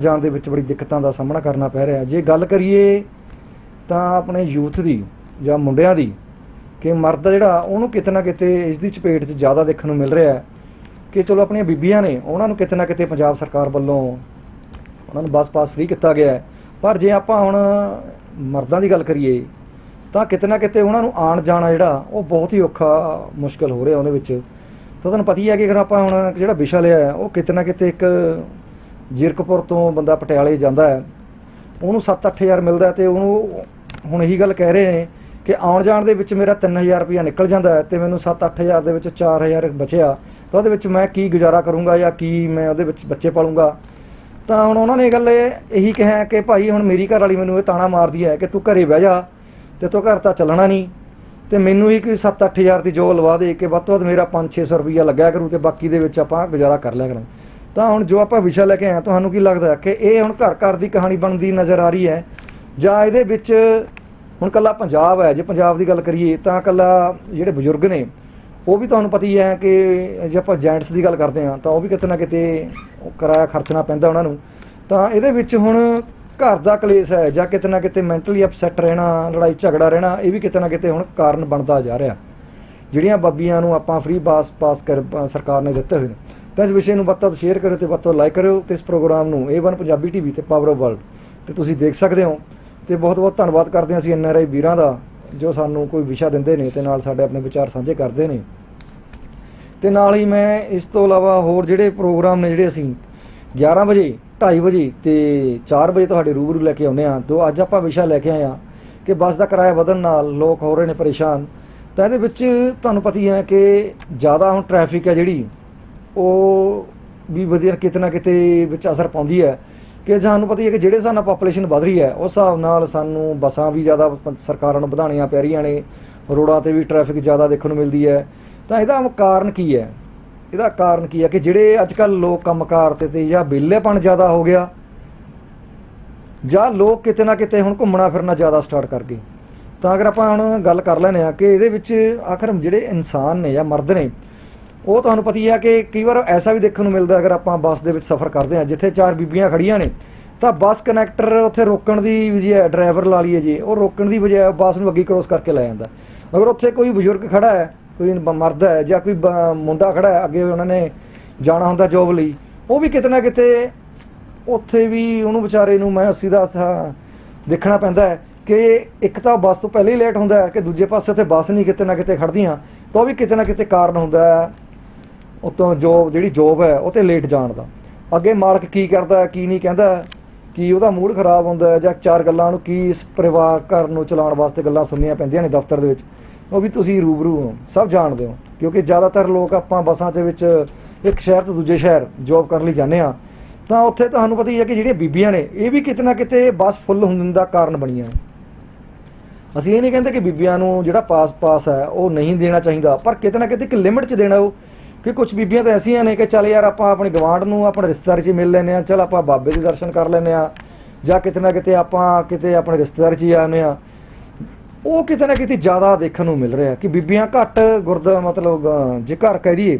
ਜਾਣ ਦੇ ਵਿੱਚ ਬੜੀ ਦਿੱਕਤਾਂ ਦਾ ਸਾਹਮਣਾ ਕਰਨਾ ਪੈ ਰਿਹਾ। ਜੇ ਗੱਲ ਕਰੀਏ ਤਾਂ ਆਪਣੇ ਯੂਥ ਦੀ ਜਾਂ ਮੁੰਡਿਆਂ ਦੀ ਕਿ ਮਰਦ ਜਿਹੜਾ, ਉਹਨੂੰ ਕਿਤੇ ਨਾ ਕਿਤੇ ਇਸ ਦੀ ਚਪੇਟ 'ਚ ਜ਼ਿਆਦਾ ਦੇਖਣ ਨੂੰ ਮਿਲ ਰਿਹਾ ਹੈ ਕਿ ਚਲੋ ਆਪਣੀਆਂ ਬੀਬੀਆਂ ਨੇ, ਉਹਨਾਂ ਨੂੰ ਕਿਤੇ ਨਾ ਕਿਤੇ ਪੰਜਾਬ ਸਰਕਾਰ ਵੱਲੋਂ ਉਹਨਾਂ ਨੂੰ ਬੱਸ ਪਾਸ ਫ੍ਰੀ ਕੀਤਾ ਗਿਆ ਹੈ। ਪਰ ਜੇ ਆਪਾਂ ਹੁਣ ਮਰਦਾਂ ਦੀ ਗੱਲ ਕਰੀਏ, ਤਾਂ ਕਿਤੇ ਨਾ ਕਿਤੇ ਉਹਨਾਂ ਨੂੰ ਆਣ ਜਾਣਾ ਜਿਹੜਾ, ਉਹ ਬਹੁਤ ਹੀ ਔਖਾ, ਮੁਸ਼ਕਲ ਹੋ ਰਿਹਾ ਉਹਦੇ ਵਿੱਚ। ਤਾਂ ਤੁਹਾਨੂੰ ਪਤਾ ਹੀ ਹੈ ਕਿ ਅਗਰ ਆਪਾਂ ਹੁਣ ਜਿਹੜਾ ਵਿਸ਼ਾ ਲਿਆ ਹੈ, ਉਹ ਕਿਤੇ ਨਾ ਕਿਤੇ ਇੱਕ ਜੀਰਕਪੁਰ ਤੋਂ ਬੰਦਾ ਪਟਿਆਲੇ ਜਾਂਦਾ ਹੈ, ਉਹਨੂੰ 7-8000 ਮਿਲਦਾ ਹੈ ਤੇ ਉਹਨੂੰ ਹੁਣ ਇਹੀ ਗੱਲ ਕਹਿ ਰਹੇ ਨੇ ਕਿ ਆਉਣ ਜਾਣ ਦੇ ਵਿੱਚ ਮੇਰਾ 3000 ਰੁਪਇਆ ਨਿਕਲ ਜਾਂਦਾ ਹੈ ਤੇ ਮੈਨੂੰ 7-8000 ਦੇ ਵਿੱਚ 4000 ਬਚਿਆ, ਤਾਂ ਉਹਦੇ ਵਿੱਚ ਮੈਂ ਕੀ ਗੁਜ਼ਾਰਾ ਕਰੂੰਗਾ ਜਾਂ ਕੀ ਮੈਂ ਉਹਦੇ ਵਿੱਚ ਬੱਚੇ ਪਾਲੂੰਗਾ? ਤਾਂ ਹੁਣ ਉਹਨਾਂ ਨੇ ਇਹ ਗੱਲ ਇਹੀ ਕਿਹਾ ਕਿ ਭਾਈ ਹੁਣ ਮੇਰੀ ਘਰ ਵਾਲੀ ਮੈਨੂੰ ਇਹ ਤਾਣਾ ਮਾਰਦੀ ਹੈ ਕਿ ਤੂੰ ਘਰੇ ਬਹਿ ਜਾ ਤੇ ਤੂੰ ਘਰ ਤਾਂ ਚੱਲਣਾ ਨਹੀਂ ਤੇ ਮੈਨੂੰ ਹੀ ਕੋਈ 7-8000 ਦੀ ਜੋ ਲਵਾ ਦੇ ਕਿ ਵੱਧ ਤੋਂ ਵੱਧ ਮੇਰਾ 5-600 ਰੁਪਇਆ ਲੱਗਿਆ ਕਰੂ ਤੇ ਬਾਕੀ ਦੇ ਵਿੱਚ ਆਪਾਂ ਗੁਜ਼ਾਰਾ ਕਰ ਲਿਆ ਕਰਾਂ ਤਾਂ ਹੁਣ ਜੋ ਆਪਾਂ ਵਿਸ਼ਾ ਲੈ ਕੇ ਆਏ ਤੁਹਾਨੂੰ ਕੀ ਲੱਗਦਾ ਕਿ ਇਹ ਹੁਣ ਘਰ ਘਰ ਦੀ ਕਹਾਣੀ ਬਣਦੀ ਨਜ਼ਰ ਆ ਰਹੀ ਹੈ? ਜਾਂ ਇਹਦੇ ਵਿੱਚ ਹੁਣ ਕੱਲਾ ਪੰਜਾਬ ਹੈ, ਜੇ ਪੰਜਾਬ ਦੀ ਗੱਲ ਕਰੀਏ, ਤਾਂ ਕੱਲਾ ਜਿਹੜੇ ਬਜ਼ੁਰਗ ਨੇ, ਉਹ ਵੀ ਤੁਹਾਨੂੰ ਪਤਾ ਹੀ ਹੈ ਕਿ ਜੇ ਆਪਾਂ ਜੈਂਟਸ ਦੀ ਗੱਲ ਕਰਦੇ ਹਾਂ, ਤਾਂ ਉਹ ਵੀ ਕਿਤੇ ਨਾ ਕਿਤੇ ਕਿਰਾਇਆ ਖਰਚਣਾ ਪੈਂਦਾ ਉਹਨਾਂ ਨੂੰ। ਤਾਂ ਇਹਦੇ ਵਿੱਚ ਹੁਣ ਘਰ ਦਾ ਕਲੇਸ਼ ਹੈ, ਜਾਂ ਕਿਤੇ ਨਾ ਕਿਤੇ ਮੈਂਟਲੀ ਅਪਸੈਟ ਰਹਿਣਾ, ਲੜਾਈ ਝਗੜਾ ਰਹਿਣਾ, ਇਹ ਵੀ ਕਿਤੇ ਨਾ ਕਿਤੇ ਹੁਣ ਕਾਰਨ ਬਣਦਾ ਜਾ ਰਿਹਾ। ਜਿਹੜੀਆਂ ਬੱਬੀਆਂ ਨੂੰ ਆਪਾਂ ਫ੍ਰੀ ਪਾਸ ਪਾਸ ਕਰ, ਸਰਕਾਰ ਨੇ ਦਿੱਤੇ ਹੋਏ ਨੇ। ਤਾਂ ਇਸ ਵਿਸ਼ੇ ਨੂੰ ਵੱਧ ਤੋਂ ਵੱਧ ਸ਼ੇਅਰ ਕਰਿਓ ਤੇ ਵੱਧ ਤੋਂ ਲਾਈਕ ਕਰਿਓ ਤੇ ਇਸ ਪ੍ਰੋਗਰਾਮ ਨੂੰ A1 ਪੰਜਾਬੀ ਟੀਵੀ ਤੇ ਪਾਵਰ ਆਫ ਵਰਲਡ ਤੇ ਤੁਸੀਂ ਦੇਖ ਸਕਦੇ ਹੋ। ਤੇ ਬਹੁਤ ਬਹੁਤ ਧੰਨਵਾਦ ਕਰਦੇ ਹਾਂ ਅਸੀਂ ਐਨਆਰਆਈ ਵੀਰਾਂ ਦਾ, ਜੋ ਸਾਨੂੰ ਕੋਈ ਵਿਸ਼ਾ ਦਿੰਦੇ ਨੇ ਤੇ ਨਾਲ ਸਾਡੇ ਆਪਣੇ ਵਿਚਾਰ ਸਾਂਝੇ ਕਰਦੇ ਨੇ। ਤੇ ਨਾਲ ਹੀ ਮੈਂ ਇਸ ਤੋਂ ਇਲਾਵਾ ਹੋਰ ਜਿਹੜੇ ਪ੍ਰੋਗਰਾਮ ਨੇ ਜਿਹੜੇ ਅਸੀਂ 11 ਵਜੇ 2:30 ਵਜੇ ਤੇ 4 ਵਜੇ ਤੁਹਾਡੇ ਰੂਬਰੂ ਲੈ ਕੇ ਆਉਂਦੇ ਆ ਤੋਂ ਅੱਜ ਆਪਾਂ ਵਿਸ਼ਾ ਲੈ ਕੇ ਆਏ ਆ ਕਿ ਬੱਸ ਦਾ ਕਿਰਾਇਆ ਵਧਣ ਨਾਲ ਲੋਕ ਹੋ ਰਹੇ ਨੇ ਪਰੇਸ਼ਾਨ। ਤਾਂ ਇਹਦੇ ਵਿੱਚ ਤੁਹਾਨੂੰ ਪਤਾ ਹੀ ਹੈ ਕਿ ਜ਼ਿਆਦਾ ਹੁਣ ਟ੍ਰੈਫਿਕ ਹੈ ਜਿਹੜੀ ਉਹ ਵੀ ਵਧੀਆ ਕਿਤੇ ਨਾ ਕਿਤੇ ਵਿੱਚ ਅਸਰ ਪਾਉਂਦੀ ਹੈ। ਕਿ ਸਾਨੂੰ ਪਤਾ ਹੀ ਹੈ ਕਿ ਜਿਹੜੇ ਹਿਸਾਬ ਨਾਲ ਪਾਪੂਲੇਸ਼ਨ ਵਧ ਰਹੀ ਹੈ, ਉਸ ਹਿਸਾਬ ਨਾਲ ਸਾਨੂੰ ਬੱਸਾਂ ਵੀ ਜ਼ਿਆਦਾ ਸਰਕਾਰਾਂ ਨੂੰ ਵਧਾਉਣੀਆਂ ਪੈ ਰਹੀਆਂ ਨੇ, ਰੋਡਾਂ ਤੇ ਵੀ ਟ੍ਰੈਫਿਕ ਜ਼ਿਆਦਾ ਦੇਖਣ ਨੂੰ ਮਿਲਦੀ ਹੈ। ਤਾਂ ਇਹਦਾ ਕਾਰਨ ਕੀ ਹੈ? ਇਹਦਾ ਕਾਰਨ ਕੀ ਹੈ ਕਿ ਜਿਹੜੇ ਅੱਜ ਕੱਲ ਲੋਕ ਕੰਮਕਾਰ ਤੇ ਤੇ ਜਾਂ ਵਿਹਲੇਪਣ ਜ਼ਿਆਦਾ ਹੋ ਗਿਆ, ਜਾਂ ਲੋਕ ਕਿਤੇ ਨਾ ਕਿਤੇ ਹੁਣ ਘੁੰਮਣਾ ਫਿਰਨਾ ਜ਼ਿਆਦਾ ਸਟਾਰਟ ਕਰ ਗਏ। ਤਾਂ ਅਗਰ ਆਪਾਂ ਹੁਣ ਗੱਲ ਕਰ ਲੈਨੇ ਆ ਕਿ ਇਹਦੇ ਵਿੱਚ ਆਖਰ ਜਿਹੜੇ ਇਨਸਾਨ ਨੇ ਜਾਂ ਮਰਦ ਨੇ ਉਹ ਤੁਹਾਨੂੰ ਪਤਾ ਹੀ ਹੈ ਕਿ ਕਈ ਵਾਰ ਐਸਾ ਵੀ ਦੇਖਣ ਨੂੰ ਮਿਲਦਾ ਅਗਰ ਆਪਾਂ ਬੱਸ ਦੇ ਵਿੱਚ ਸਫ਼ਰ ਕਰਦੇ ਹਾਂ, ਜਿੱਥੇ ਚਾਰ ਬੀਬੀਆਂ ਖੜੀਆਂ ਨੇ, ਤਾਂ ਬੱਸ ਕਨੈਕਟਰ ਉੱਥੇ ਰੋਕਣ ਦੀ ਬਜਾਏ ਡਰਾਈਵਰ ਲਾ ਲਈਏ ਜੀ, ਉਹ ਰੋਕਣ ਦੀ ਬਜਾਏ ਬੱਸ ਨੂੰ ਅੱਗੇ ਕ੍ਰੋਸ ਕਰਕੇ ਲੈ ਜਾਂਦਾ। ਅਗਰ ਉੱਥੇ ਕੋਈ ਬਜ਼ੁਰਗ ਖੜਾ ਹੈ, ਕੋਈ ਬ- ਮਰਦ ਹੈ, ਜਾਂ ਕੋਈ ਬ- ਮੁੰਡਾ ਖੜਾ ਹੈ, ਅੱਗੇ ਉਹਨਾਂ ਨੇ ਜਾਣਾ ਹੁੰਦਾ ਜੋਬ ਲਈ, ਉਹ ਵੀ ਕਿਤੇ ਨਾ ਕਿਤੇ ਉੱਥੇ ਵੀ ਉਹਨੂੰ ਵਿਚਾਰੇ ਨੂੰ ਮੈਂ ਅੱਸੀ ਦਾ ਦੇਖਣਾ ਪੈਂਦਾ ਹੈ ਕਿ ਇੱਕ ਤਾਂ ਬੱਸ ਤੋਂ ਪਹਿਲੇ ਹੀ ਲੇਟ ਹੁੰਦਾ ਹੈ, ਕਿ ਦੂਜੇ ਪਾਸੇ ਉੱਥੇ ਬੱਸ ਨਹੀਂ ਕਿਤੇ ਨਾ ਕਿਤੇ ਖੜਦੀਆਂ ਤਾਂ ਉਹ ਵੀ ਕਿਤੇ ਨਾ ਕਿਤੇ ਕਾਰਨ ਹੁੰਦਾ ਹੈ। ਉਤੋਂ ਜੋਬ ਜਿਹੜੀ ਜੋਬ ਹੈ, ਉਹ ਤੇ ਲੇਟ ਜਾਣ ਦਾ। ਅੱਗੇ ਮਾਲਕ ਕੀ ਕਰਦਾ ਕੀ ਨਹੀਂ ਕਹਿੰਦਾ ਕੀ ਉਹਦਾ ਮੂਡ ਖਰਾਬ ਹੁੰਦਾ ਜਾਂ ਚਾਰ ਗੱਲਾਂ ਨੂੰ ਕੀ ਇਸ ਪਰਿਵਾਰ, ਘਰ ਨੂੰ ਚਲਾਉਣ ਵਾਸਤੇ ਗੱਲਾਂ ਸੁਣਨੀਆਂ ਪੈਂਦੀਆਂ ਨੇ ਦਫ਼ਤਰ ਦੇ ਵਿੱਚ, ਉਹ ਵੀ ਤੁਸੀਂ ਰੂਬਰੂ ਹੋ, ਸਭ ਜਾਣਦੇ ਹੋ। ਕਿਉਂਕਿ ਜ਼ਿਆਦਾਤਰ ਲੋਕ ਆਪਾਂ ਬੱਸਾਂ ਦੇ ਵਿੱਚ ਇੱਕ ਸ਼ਹਿਰ ਤੋਂ ਦੂਜੇ ਸ਼ਹਿਰ ਜੋਬ ਕਰਨ ਲਈ ਜਾਂਦੇ ਆ ਤਾਂ ਉੱਥੇ ਤੁਹਾਨੂੰ ਪਤਾ ਹੀ ਹੈ ਕਿ ਜਿਹੜੀਆਂ ਬੀਬੀਆਂ ਨੇ, ਇਹ ਵੀ ਕਿਤੇ ਨਾ ਕਿਤੇ ਬੱਸ ਫੁੱਲ ਹੋਣ ਦਾ ਕਾਰਨ ਬਣੀਆਂ ਅਸੀਂ ਇਹ ਨਹੀਂ ਕਹਿੰਦੇ ਕਿ ਬੀਬੀਆਂ ਨੂੰ ਜਿਹੜਾ ਪਾਸ ਪਾਸ ਹੈ, ਉਹ ਨਹੀਂ ਦੇਣਾ ਚਾਹੀਦਾ, ਪਰ ਕਿਤੇ ਨਾ ਕਿਤੇ ਇੱਕ ਲਿਮਿਟ 'ਚ ਦੇਣਾ ਉਹ ਕਿ ਕੁਝ ਬੀਬੀਆਂ ਤਾਂ ਐਸੀਆਂ ਨੇ ਕਿ ਚੱਲ ਯਾਰ ਆਪਾਂ ਆਪਣੇ ਗਵਾਂਢ ਨੂੰ ਆਪਣੇ ਰਿਸ਼ਤੇਦਾਰ 'ਚ ਹੀ ਮਿਲ ਲੈਨੇ ਆ ਚੱਲ ਆਪਾਂ ਬਾਬੇ ਦੇ ਦਰਸ਼ਨ ਕਰ ਲੈਨੇ ਆ ਜਾਂ ਕਿਤੇ ਨਾ ਕਿਤੇ ਆਪਾਂ ਕਿਤੇ ਆਪਣੇ ਰਿਸ਼ਤੇਦਾਰ 'ਚ ਹੀ ਆਨੇ ਆ ਉਹ ਕਿਤੇ ਨਾ ਕਿਤੇ ਜ਼ਿਆਦਾ ਦੇਖਣ ਨੂੰ ਮਿਲ ਰਿਹਾ ਕਿ ਬੀਬੀਆਂ ਘੱਟ ਗੁਰਦਾ ਮਤਲਬ ਜੇ ਘਰ ਕਹਿ ਦਈਏ,